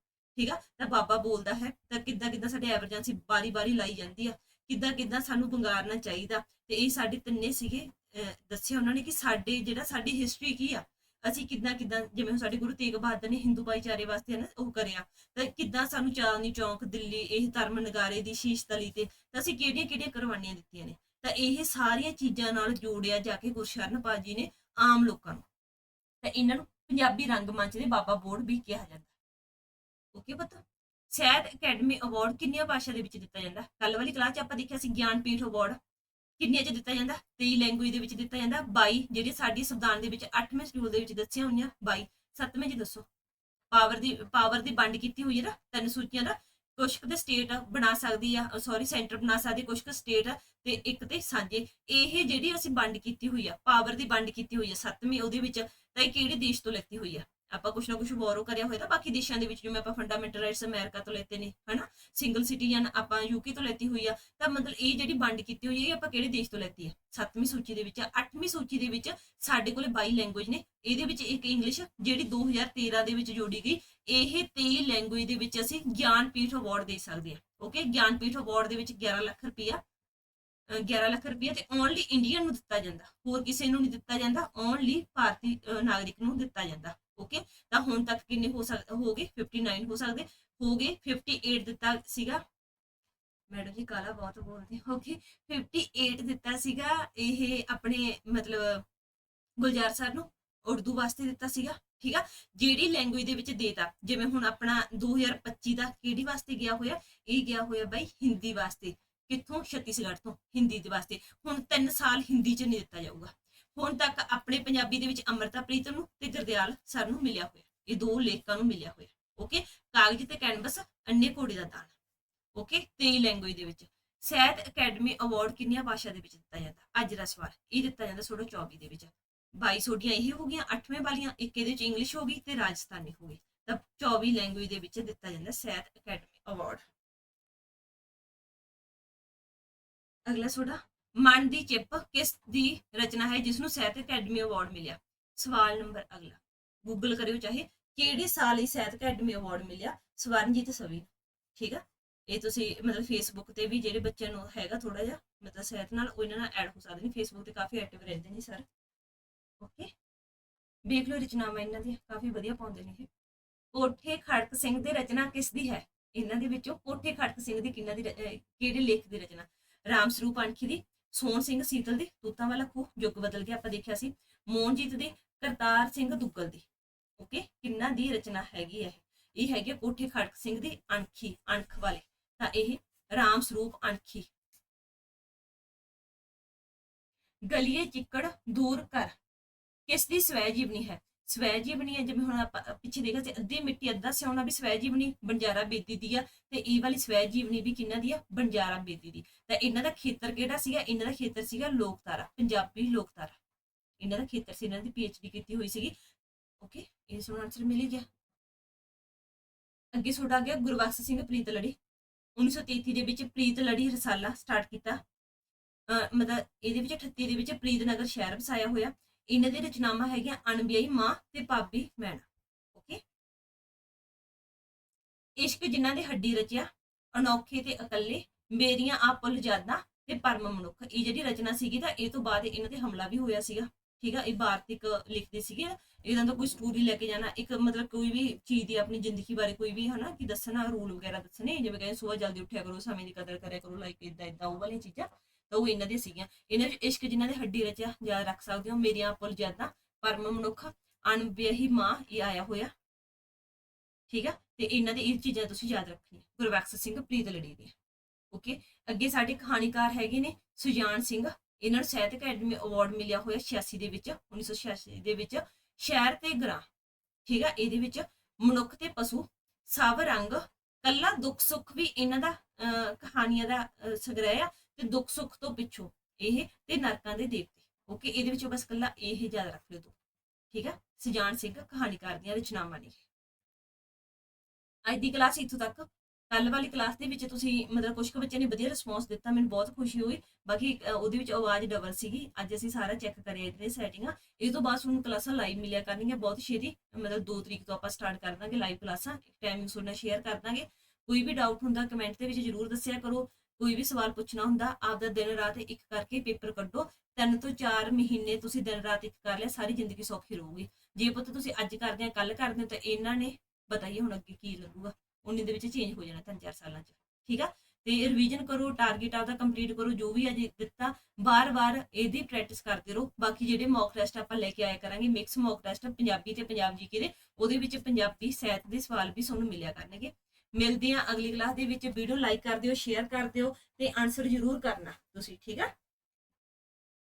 ਠੀਕ ਆ? ਤਾਂ ਬਾਬਾ ਬੋਲਦਾ ਹੈ, ਤਾਂ ਕਿੱਦਾਂ ਕਿੱਦਾਂ ਸਾਡੇ ਐਮਰਜੈਂਸੀ ਬਾਰੀ-ਬਾਰੀ ਲਾਈ ਜਾਂਦੀ ਆ, ਕਿੱਦਾਂ ਕਿੱਦਾਂ ਸਾਨੂੰ ਬੰਗਾਰਨਾ ਚਾਹੀਦਾ। ਤੇ ਇਹ ਸਾਡੇ ਤਿੰਨੇ ਸੀਗੇ, ਅਹ, ਦੱਸਿਆ ਉਹਨਾਂ ਨੇ ਕਿ ਸਾਡੇ ਜਿਹੜਾ ਸਾਡੀ ਹਿਸਟਰੀ ਕੀ ਆ? ਅਸੀਂ ਕਿੱਦਾਂ ਕਿੱਦਾਂ, ਜਿਵੇਂ ਹੁਣ ਸਾਡੇ ਗੁਰੂ ਤੇਗ ਬਹਾਦਰ ਨੇ ਹਿੰਦੂ ਭਾਈਚਾਰੇ ਵਾਸਤੇ ਨਾ ਉਹ ਕਰਿਆ। ਤਾਂ ਕਿੱਦਾਂ ਸਾਨੂੰ ਚਾਂਦਨੀ ਚੌਂਕ, ਦਿੱਲੀ, ਇਹ ਧਰਮ ਨਗਾਰੇ ਦੀ ਸ਼ੀਸ਼ ਤਲੀ ਤੇ, ਤਾਂ ਅਸੀਂ ਕਿਹੜੀਆਂ ਕਿਹੜੀਆਂ ਕੁਰਬਾਨੀਆਂ ਦਿੱਤੀਆਂ ਨੇ? ਤਾਂ ਇਹ ਸਾਰੀਆਂ ਚੀਜ਼ਾਂ ਨਾਲ ਜੋੜਿਆ ਜਾ ਕੇ ਗੁਰਸ਼ਰਨ ਪਾਜੀ ਨੇ ਆਮ ਲੋਕਾਂ ਨੂੰ। ਤਾਂ ਇਹਨਾਂ ਨੂੰ ਪੰਜਾਬੀ ਰੰਗਮੰਚ ਦੇ ਬਾਬਾ ਬੋਰਡ ਵੀ ਕਿਹਾ ਜਾਂਦਾ। ਓਕੇ ਪਤਾ। ਸਾਹਿਤ ਅਕੈਡਮੀ ਅਵਾਰਡ ਕਿੰਨੀਆਂ ਭਾਸ਼ਾ ਦੇ ਵਿੱਚ ਦਿੱਤਾ ਜਾਂਦਾ? ਕੱਲ ਵਾਲੀ ਕਲਾਸ 'ਚ ਆਪਾਂ ਦੇਖਿਆ ਸੀ ਗਿਆਨਪੀਠ ਅਵਾਰਡ ਕਿੰਨੀਆਂ 'ਚ ਦਿੱਤਾ ਜਾਂਦਾ? 23 ਲੈਂਗੁਏਜ ਦੇ ਵਿੱਚ ਦਿੱਤਾ ਜਾਂਦਾ। 22 ਜਿਹੜੀ ਸਾਡੀ ਸੰਵਿਧਾਨ ਦੇ ਵਿੱਚ 8ਵੇਂ ਸ਼ਡਿਊਲ ਦੇ ਵਿੱਚ ਦੱਸੀਆਂ ਹੋਈਆਂ 22 7ਵੇਂ 'ਚ ਦੱਸੋ। ਪਾਵਰ ਦੀ ਪਾਵਰ ਦੀ ਵੰਡ ਕੀਤੀ ਹੋਈ ਹੈ ਨਾ, ਤਿੰਨ ਸੂਚੀਆਂ ਦਾ। ਕੁਛ ਕੁ ਤੇ ਸਟੇਟ ਬਣਾ ਸਕਦੀ ਆ ਸੌਰੀ ਸੈਂਟਰ ਬਣਾ ਸਕਦੀ ਕੁਛ ਕੁ ਸਟੇਟ ਤੇ ਇੱਕ ਤੇ ਸਾਂਝੇ। ਇਹ ਜਿਹੜੀ ਅਸੀਂ ਵੰਡ ਕੀਤੀ ਹੋਈ ਆ ਪਾਵਰ ਦੀ ਵੰਡ ਕੀਤੀ ਹੋਈ ਆ, ਸੱਤਵੀਂ, ਉਹਦੇ ਵਿੱਚ ਤਾਂ ਇਹ ਕਿਹੜੇ ਦੇਸ਼ ਤੋਂ ਲੈਤੀ ਹੋਈ ਆ? ਆਪਾਂ ਕੁਛ ਨਾ ਕੁਛ ਬੋਰੋ ਕਰਿਆ ਹੋਇਆ ਤਾਂ ਬਾਕੀ ਦੇਸ਼ਾਂ ਦੇ ਵਿੱਚ ਜਿਵੇਂ ਆਪਾਂ ਫੰਡਾਮੈਂਟਲ ਰਾਈਟਸ ਅਮਰੀਕਾ ਤੋਂ ਲੈਤੇ ਨੇ, ਹਨਾ? ਸਿੰਗਲ ਸਿਟੀਜ਼ਨ ਆਪਾਂ ਯੂਕੇ ਤੋਂ ਲੈਤੀ ਹੋਈ ਆ, ਤਾਂ ਮਤਲਬ ਇਹ ਜਿਹੜੀ ਵੰਡ ਕੀਤੀ ਹੋਈ ਹੈ ਇਹ ਆਪਾਂ ਕਿਹੜੇ ਦੇਸ਼ ਤੋਂ ਲੈਤੀ ਹੈ ਸੱਤਵੀਂ ਸੂਚੀ ਦੇ ਵਿੱਚ ਅੱਠਵੀਂ ਸੂਚੀ ਦੇ ਵਿੱਚ ਸਾਡੇ ਕੋਲੇ 22 ਲੈਂਗੁਏਜ ਨੇ, ਇਹਦੇ ਵਿੱਚ ਇੱਕ ਇੰਗਲਿਸ਼ ਜਿਹੜੀ 2013 ਦੇ ਵਿੱਚ ਜੋੜੀ ਗਈ, ਇਹ 23 ਲੈਂਗੁਏਜ ਦੇ ਵਿੱਚ ਅਸੀਂ ਗਿਆਨਪੀਠ ਅਵਾਰਡ ਦੇ ਸਕਦੇ ਹਾਂ ਓਕੇ ਗਿਆਨਪੀਠ ਅਵਾਰਡ ਦੇ ਵਿੱਚ 11 ਲੱਖ ਰੁਪਇਆ 11 ਲੱਖ ਰੁਪਇਆ ਤੇ ਓਨਲੀ ਇੰਡੀਅਨ ਨੂੰ ਦਿੱਤਾ ਜਾਂਦਾ। ਹੋਰ ਕਿਸੇ ਨੂੰ ਨਹੀਂ ਦਿੱਤਾ ਜਾਂਦਾ ਓਨਲੀ ਭਾਰਤੀ ਨਾਗਰਿਕ ਨੂੰ ਦਿੱਤਾ ਜਾਂਦਾ। ਓਕੇ ਤਾਂ ਹੁਣ ਤੱਕ ਕਿੰਨੇ ਹੋ ਸਕ, ਹੋ 59 ਹੋ ਸਕਦੇ। ਹੋ 58 ਦਿੱਤਾ ਸੀਗਾ। ਮੈਡਮ ਜੀ ਕਾਲਾ ਬਹੁਤ ਬੋਲਦੇ ਓਕੇ 58 ਦਿੱਤਾ ਸੀਗਾ। ਇਹ ਆਪਣੇ ਮਤਲਬ ਗੁਲਜ਼ਾਰ ਸਰ ਨੂੰ ਉਰਦੂ ਵਾਸਤੇ ਦਿੱਤਾ ਸੀਗਾ। ਠੀਕ ਆ? ਜਿਹੜੀ ਲੈਂਗੁਏਜ ਦੇ ਵਿੱਚ ਦੇਤਾ। ਜਿਵੇਂ ਹੁਣ ਆਪਣਾ 2025 ਦਾ ਕਿਹੜੀ ਵਾਸਤੇ ਗਿਆ ਹੋਇਆ? ਇਹ ਗਿਆ ਹੋਇਆ ਬਾਈ ਹਿੰਦੀ ਵਾਸਤੇ। ਕਿੱਥੋਂ ਛੱਤੀਸਗੜ੍ਹ ਤੋਂ ਹਿੰਦੀ ਦੇ ਵਾਸਤੇ। ਹੁਣ 3 ਸਾਲ ਹਿੰਦੀ ਚ ਨਹੀਂ ਦਿੱਤਾ ਜਾਊਗਾ। ਹੁਣ ਤੱਕ ਆਪਣੇ ਪੰਜਾਬੀ ਦੇ ਵਿੱਚ ਅਮਰਤਾ ਪ੍ਰੀਤਮ ਨੂੰ ਤੇ ਗੁਰਦਿਆਲ ਸਰ ਨੂੰ ਮਿਲਿਆ ਹੋਇਆ। ਇਹ ਦੋ ਲੇਖਕਾਂ ਨੂੰ ਮਿਲਿਆ ਹੋਇਆ। ਓਕੇ? ਕਾਗਜ਼ ਤੇ ਕੈਨਵਸ, ਅੰਨੇ ਘੋੜੇ ਦਾ ਦਾਣਾ ਓਕੇ? 23 ਲੈਂਗੁਏਜ ਦੇ ਵਿੱਚ। ਸਾਹਿਤ ਅਕੈਡਮੀ ਅਵਾਰਡ ਕਿੰਨੀਆਂ ਭਾਸ਼ਾ ਦੇ ਵਿੱਚ ਦਿੱਤਾ ਜਾਂਦਾ? ਅੱਜ ਦਾ ਸਵਾਲ। ਇਹ ਦਿੱਤਾ ਜਾਂਦਾ 1624 ਦੇ ਵਿੱਚ। 22 ਛੋਟੀਆਂ ਇਹ ਹੋ ਗਈਆਂ 8ਵੇਂ ਵਾਲੀਆਂ, ਇੱਕ ਇਹਦੇ ਵਿੱਚ ਇੰਗਲਿਸ਼ ਹੋ ਗਈ ਤੇ ਰਾਜਸਥਾਨੀ ਹੋ ਗਈ। ਤਾਂ 24 ਲੈਂਗੁਏਜ ਦੇ ਵਿੱਚ ਦਿੱਤਾ ਜਾਂਦਾ ਸਾਹਿਤ ਅਕੈਡਮੀ ਅਵਾਰਡ। ਅਗਲਾ ਤੁਹਾਡਾ, ਮਨ ਦੀ ਚਿੱਪ ਕਿਸ ਦੀ ਰਚਨਾ ਹੈ ਜਿਸ ਨੂੰ ਸਾਹਿਤ ਅਕੈਡਮੀ ਅਵਾਰਡ ਮਿਲਿਆ? ਸਵਾਲ ਨੰਬਰ ਅਗਲਾ ਗੂਗਲ ਕਰਿਓ ਚਾਹੇ, ਕਿਹੜੇ ਸਾਲ ਹੀ ਸਾਹਿਤ ਅਕੈਡਮੀ ਅਵਾਰਡ ਮਿਲਿਆ? ਸਵਰਨਜੀਤ ਸਵੀ, ਠੀਕ ਆ? ਇਹ ਤੁਸੀਂ ਮਤਲਬ ਫੇਸਬੁੱਕ ਤੇ ਵੀ ਜਿਹੜੇ ਬੱਚਿਆਂ ਨੂੰ ਹੈਗਾ ਥੋੜਾ ਜਿਹਾ, ਮਤਲਬ ਸਾਹਿਤ ਨਾਲ, ਉਹ ਨਾਲ ਐਡ ਹੋ ਸਕਦੇ ਨੇ। ਫੇਸਬੁੱਕ ਤੇ ਕਾਫੀ ਐਕਟਿਵ ਰਹਿੰਦੇ ਨੇ ਸਰ ਓਕੇ ਦੇਖ ਲਓ ਰਚਨਾਵਾਂ ਇਹਨਾਂ ਦੀਆਂ, ਕਾਫੀ ਵਧੀਆ ਪਾਉਂਦੇ ਨੇ ਇਹ। ਕੋਠੇ ਖੜਕ ਸਿੰਘ ਦੀ ਰਚਨਾ ਕਿਸ ਦੀ ਹੈ? ਇਹਨਾਂ ਦੇ ਵਿੱਚੋਂ ਕੋਠੇ ਖੜਕ ਸਿੰਘ ਦੀ ਕਿਹਨਾਂ ਦੀ ਕਿਹੜੇ ਲੇਖ ਦੀ ਰਚਨਾ? ਰਾਮ ਸਰੂਪ ਅਣਖੀ ਦੀ, ਸੋਹਣ ਸਿੰਘ ਸੀਤਲ ਦੀ, ਤੂਤਾਂ ਵਾਲਾ ਖੂਹ ਯੁੱਗ ਬਦਲ ਗਿਆ ਆਪਾਂ ਦੇਖਿਆ ਸੀ, ਮੋਹਨਜੀਤ ਦੀ, ਕਰਤਾਰ ਸਿੰਘ ਦੁੱਗਲ ਦੀ। ਓਕੇ, ਕਿੰਨਾ ਦੀ ਰਚਨਾ ਹੈਗੀ ਹੈ ਇਹ? ਇਹ ਹੈਗੀ ਹੈ ਕੋਠੇ ਖੜਕ ਸਿੰਘ ਦੀ ਅਣਖੀ, ਅਣਖ ਵਾਲੇ। ਤਾਂ ਇਹ ਰਾਮ ਸਰੂਪ ਅਣਖੀ। ਗਲੀਏ ਚਿੱਕੜ ਦੂਰ ਕਰ। ਕਿਸ ਦੀ ਸਵੈ ਜੀਵਨੀ ਹੈ? ਸਵੈ ਜੀਵਨੀ ਹੈ, ਜਿਵੇਂ ਹੁਣ ਆਪਾਂ ਪਿੱਛੇ ਦੇਖਿਆ ਸੀ, ਅੱਧੀ ਮਿੱਟੀ, ਅੱਧਾ ਸਿਉਣਾ ਵੀ ਸਵੈ ਜੀਵਨੀ, ਬੰਜਾਰਾ ਬੇਦੀ ਦੀ ਆ, ਤੇ ਇਹ ਵਾਲੀ ਸਵੈ ਜੀਵਨੀ ਵੀ ਕਿੰਨਾਂ ਦੀ ਆ? ਬੰਜਾਰਾ ਬੇਦੀ ਦੀ। ਤਾਂ ਇਹਨਾਂ ਦਾ ਖੇਤਰ ਕਿਹੜਾ ਸੀਗਾ? ਇਹਨਾਂ ਦਾ ਖੇਤਰ ਸੀਗਾ ਲੋਕਧਾਰਾ, ਪੰਜਾਬੀ ਲੋਕਧਾਰਾ। ਇਹਨਾਂ ਦਾ ਖੇਤਰ ਸੀ, ਇਹਨਾਂ ਦੀ ਪੀਐਚਡੀ ਕੀਤੀ ਹੋਈ ਸੀਗੀ। ਓਕੇ ਇਹ ਸੁਣ ਆਨਸਰ ਮਿਲ ਗਿਆ। ਅੱਗੇ ਛੋਟਾ ਗਿਆ ਗੁਰਬਖਸ਼ ਸਿੰਘ ਪ੍ਰੀਤ ਲੜੀ। 1933 ਦੇ ਵਿੱਚ ਪ੍ਰੀਤ ਲੜੀ ਰਸਾਲਾ ਸਟਾਰਟ ਕੀਤਾ। ਅਹ ਮਤਲਬ ਇਹਦੇ ਵਿੱਚ 38 ਦੇ ਵਿੱਚ ਪ੍ਰੀਤ ਨਗਰ ਸ਼ਹਿਰ ਵਸਾਇਆ ਹੋਇਆ। ਇਹਨਾਂ ਦੀ ਰਚਨਾਵਾਂ ਹੈਗੀਆਂ ਅਣਬਿਆਈ ਮਾਂ ਤੇ ਪਾਬੀ ਮੈਣਾ ਓਕੇ ਇਸ਼ਕ ਜਿਨ੍ਹਾਂ ਦੀ ਹੱਡੀ ਰਚਿਆ, ਅਨੋਖੇ ਤੇ ਇਕੱਲੇ, ਮੇਰੀਆਂ ਆਪੁੱਲ ਯਾਦਾਂ ਤੇ ਪਰਮ ਮਨੁੱਖ। ਇਹ ਜਿਹੜੀ ਰਚਨਾ ਸੀਗੀ ਤਾਂ ਇਹ ਤੋਂ ਬਾਅਦ ਇਹਨਾਂ ਤੇ ਹਮਲਾ ਵੀ ਹੋਇਆ ਸੀਗਾ, ਠੀਕ ਆ? ਇਹ ਵਾਰਤਿਕ ਲਿਖਦੇ ਸੀਗੇ। ਇਹਨਾਂ ਤੋਂ ਕੋਈ ਸਟੋਰੀ ਲੈ ਕੇ ਜਾਣਾ, ਇੱਕ ਮਤਲਬ ਕੋਈ ਵੀ ਚੀਜ਼ ਦੀ ਆਪਣੀ ਜ਼ਿੰਦਗੀ ਬਾਰੇ ਕੋਈ ਵੀ, ਹਨਾ, ਕਿ ਦੱਸਣਾ ਰੂਲ ਵਗੈਰਾ ਦੱਸਣੇ, ਜਿਵੇਂ ਕਹਿੰਦੇ ਸਵੇਰ ਜਲਦੀ ਉੱਠਿਆ ਕਰੋ, ਸਮੇਂ ਦੀ ਕਦਰ ਕਰਿਆ ਕਰੋ ਲਾਈਕ ਇਦਾਂ ਇਦਾਂ ਉਹ ਵਾਲੀਆਂ ਚੀਜ਼ਾਂ। ਉਹ ਇਹਨਾਂ ਦੀਆਂ ਸੀਗੀਆਂ। ਇਹਨਾਂ ਵਿੱਚ ਇਸ਼ਕ ਜਿਨ੍ਹਾਂ ਦੇ ਹੱਡੀ ਰਚਿਆ ਯਾਦ ਰੱਖ ਸਕਦੇ ਹੋ ਮੇਰੀਆਂ ਪੁੱਲ ਯਾਦਾਂ ਪਰਮ ਮਨੁੱਖ ਅਣਵਿਆਹੀ ਮਾਂ ਇਹ ਆਇਆ ਹੋਇਆ। ਠੀਕ ਆ? ਤੇ ਇਹਨਾਂ ਦੇ ਇਹ ਚੀਜ਼ਾਂ ਤੁਸੀਂ ਯਾਦ ਰੱਖਣੀਆਂ। ਗੁਰਬਖਸ਼ ਸਿੰਘ ਪ੍ਰੀਤ ਲੜੀ ਦੀ ਓਕੇ? ਅੱਗੇ ਸਾਡੇ ਕਹਾਣੀਕਾਰ ਹੈਗੇ ਨੇ ਸੁਜਾਨ ਸਿੰਘ। ਇਹਨਾਂ ਨੂੰ ਸਾਹਿਤ ਅਕੈਡਮੀ ਅਵਾਰਡ ਮਿਲਿਆ ਹੋਇਆ 86 ਦੇ ਵਿੱਚ 1986 ਦੇ ਵਿੱਚ। ਸ਼ਹਿਰ ਤੇ ਗ੍ਰਾਂ ਠੀਕ ਆ? ਇਹਦੇ ਵਿੱਚ ਮਨੁੱਖ ਤੇ ਪਸ਼ੂ ਸਭ ਰੰਗ ਕੱਲਾ ਦੁੱਖ ਸੁੱਖ ਵੀ ਇਹਨਾਂ ਦਾ ਅਹ, ਕਹਾਣੀਆਂ ਦਾ ਸੰਗ੍ਰਹਿ ਆ। ਤੇ ਦੁੱਖ ਸੁੱਖ ਤੋਂ ਪਿੱਛੋਂ ਇਹ ਤੇ ਨਰਕਾਂ ਦੇ ਦੇਵਤੇ। ਓਕੇ ਇਹਦੇ ਵਿੱਚੋਂ ਬਸ ਕੱਲਾ ਇਹ ਯਾਦ ਰੱਖ ਲਿਓ ਤੂੰ। ਠੀਕ ਆ? ਸੁਜਾਨ ਸਿੰਘ ਕਹਾਣੀਕਾਰ ਦੀਆਂ ਰਚਨਾਵਾਂ ਨੇ। ਅੱਜ ਦੀ ਕਲਾਸ ਇੱਥੋਂ ਤੱਕ। ਕੱਲ ਵਾਲੀ ਕਲਾਸ ਦੇ ਵਿੱਚ ਤੁਸੀਂ ਮਤਲਬ ਕੁਝ ਕੁ ਬੱਚਿਆਂ ਨੇ ਵਧੀਆ ਰਿਸਪੌਂਸ ਦਿੱਤਾ, ਮੈਨੂੰ ਬਹੁਤ ਖੁਸ਼ੀ ਹੋਈ। ਬਾਕੀ ਉਹਦੇ ਵਿੱਚ ਆਵਾਜ਼ ਡਬਲ ਸੀਗੀ। ਅੱਜ ਅਸੀਂ ਸਾਰਾ ਚੈੱਕ ਕਰਿਆ ਇਹਦੇ ਸੈਟਿੰਗਾਂ ਇਹ ਤੋਂ ਬਾਅਦ ਤੁਹਾਨੂੰ ਕਲਾਸਾਂ ਲਾਈਵ ਮਿਲਿਆ ਕਰਨਗੀਆਂ। ਬਹੁਤ ਛੇਤੀ, ਮਤਲਬ 2 ਤਰੀਕ ਤੋਂ ਆਪਾਂ ਸਟਾਰਟ ਕਰ ਦਾਂਗੇ ਲਾਈਵ ਕਲਾਸਾਂ। ਟਾਈਮਿੰਗ ਤੁਹਾਡੇ ਨਾਲ ਸ਼ੇਅਰ ਕਰ ਦਾਂਗੇ। ਕੋਈ ਵੀ ਡਾਊਟ ਹੁੰਦਾ ਕਮੈਂਟ ਦੇ ਵਿੱਚ ਜਰੂਰ ਦੱਸਿਆ ਕਰੋ। ਕੋਈ ਵੀ ਸਵਾਲ ਪੁੱਛਣਾ ਹੁੰਦਾ, ਆਪਦਾ ਦਿਨ ਰਾਤ ਇੱਕ ਕਰਕੇ ਪੇਪਰ ਕੱਢੋ। ਤਿੰਨ ਤੋਂ ਚਾਰ ਮਹੀਨੇ ਤੁਸੀਂ ਦਿਨ ਰਾਤ ਇੱਕ ਕਰ ਲਿਆ, ਸਾਰੀ ਜ਼ਿੰਦਗੀ ਸੌਖੀ ਰਹੂਗੀ। ਜੇ ਪੁੱਤ ਤੁਸੀਂ ਅੱਜ ਕਰਦੇ ਆ ਕੱਲ ਕਰਦੇ ਹੋ ਤਾਂ ਇਹਨਾਂ ਨੇ ਬਤਾਈਏ ਹੁਣ ਅੱਗੇ ਕੀ ਲੱਗੂਗਾ। ਉਨੀ ਦੇ ਵਿੱਚ ਚੇਂਜ ਹੋ ਜਾਣਾ ਤਿੰਨ ਚਾਰ ਸਾਲਾਂ 'ਚ। ਠੀਕ ਆ? ਤੇ ਰਿਵੀਜ਼ਨ ਕਰੋ ਟਾਰਗੇਟ ਆਪਦਾ ਕੰਪਲੀਟ ਕਰੋ, ਜੋ ਵੀ ਅਜੇ ਦਿੱਤਾ ਬਾਰ-ਬਾਰ ਇਹਦੀ ਪ੍ਰੈਕਟਿਸ ਕਰਦੇ ਰਹੋ। ਬਾਕੀ ਜਿਹੜੇ ਮੌਕ ਟੈਸਟ ਆਪਾਂ ਲੈ ਕੇ ਆਇਆ ਕਰਾਂਗੇ ਮਿਕਸ ਮੌਕ ਟੈਸਟ ਪੰਜਾਬੀ ਤੇ ਪੰਜਾਬ ਜੀਕੇ ਦੇ, ਉਹਦੇ ਵਿੱਚ ਪੰਜਾਬੀ ਸਾਹਿਤ ਦੇ ਸਵਾਲ ਵੀ ਤੁਹਾਨੂੰ ਮਿਲਿਆ ਕਰਨਗੇ। ਮਿਲਦੇ ਆ ਅਗਲੀ ਕਲਾਸ ਦੇ ਵਿੱਚ। ਵੀਡੀਓ ਲਾਈਕ ਕਰ ਦਿਓ ਸ਼ੇਅਰ ਕਰ ਦਿਓ ਤੇ ਆਨਸਰ ਜ਼ਰੂਰ ਕਰਨਾ। ਤੁਸੀਂ ਠੀਕ ਆ?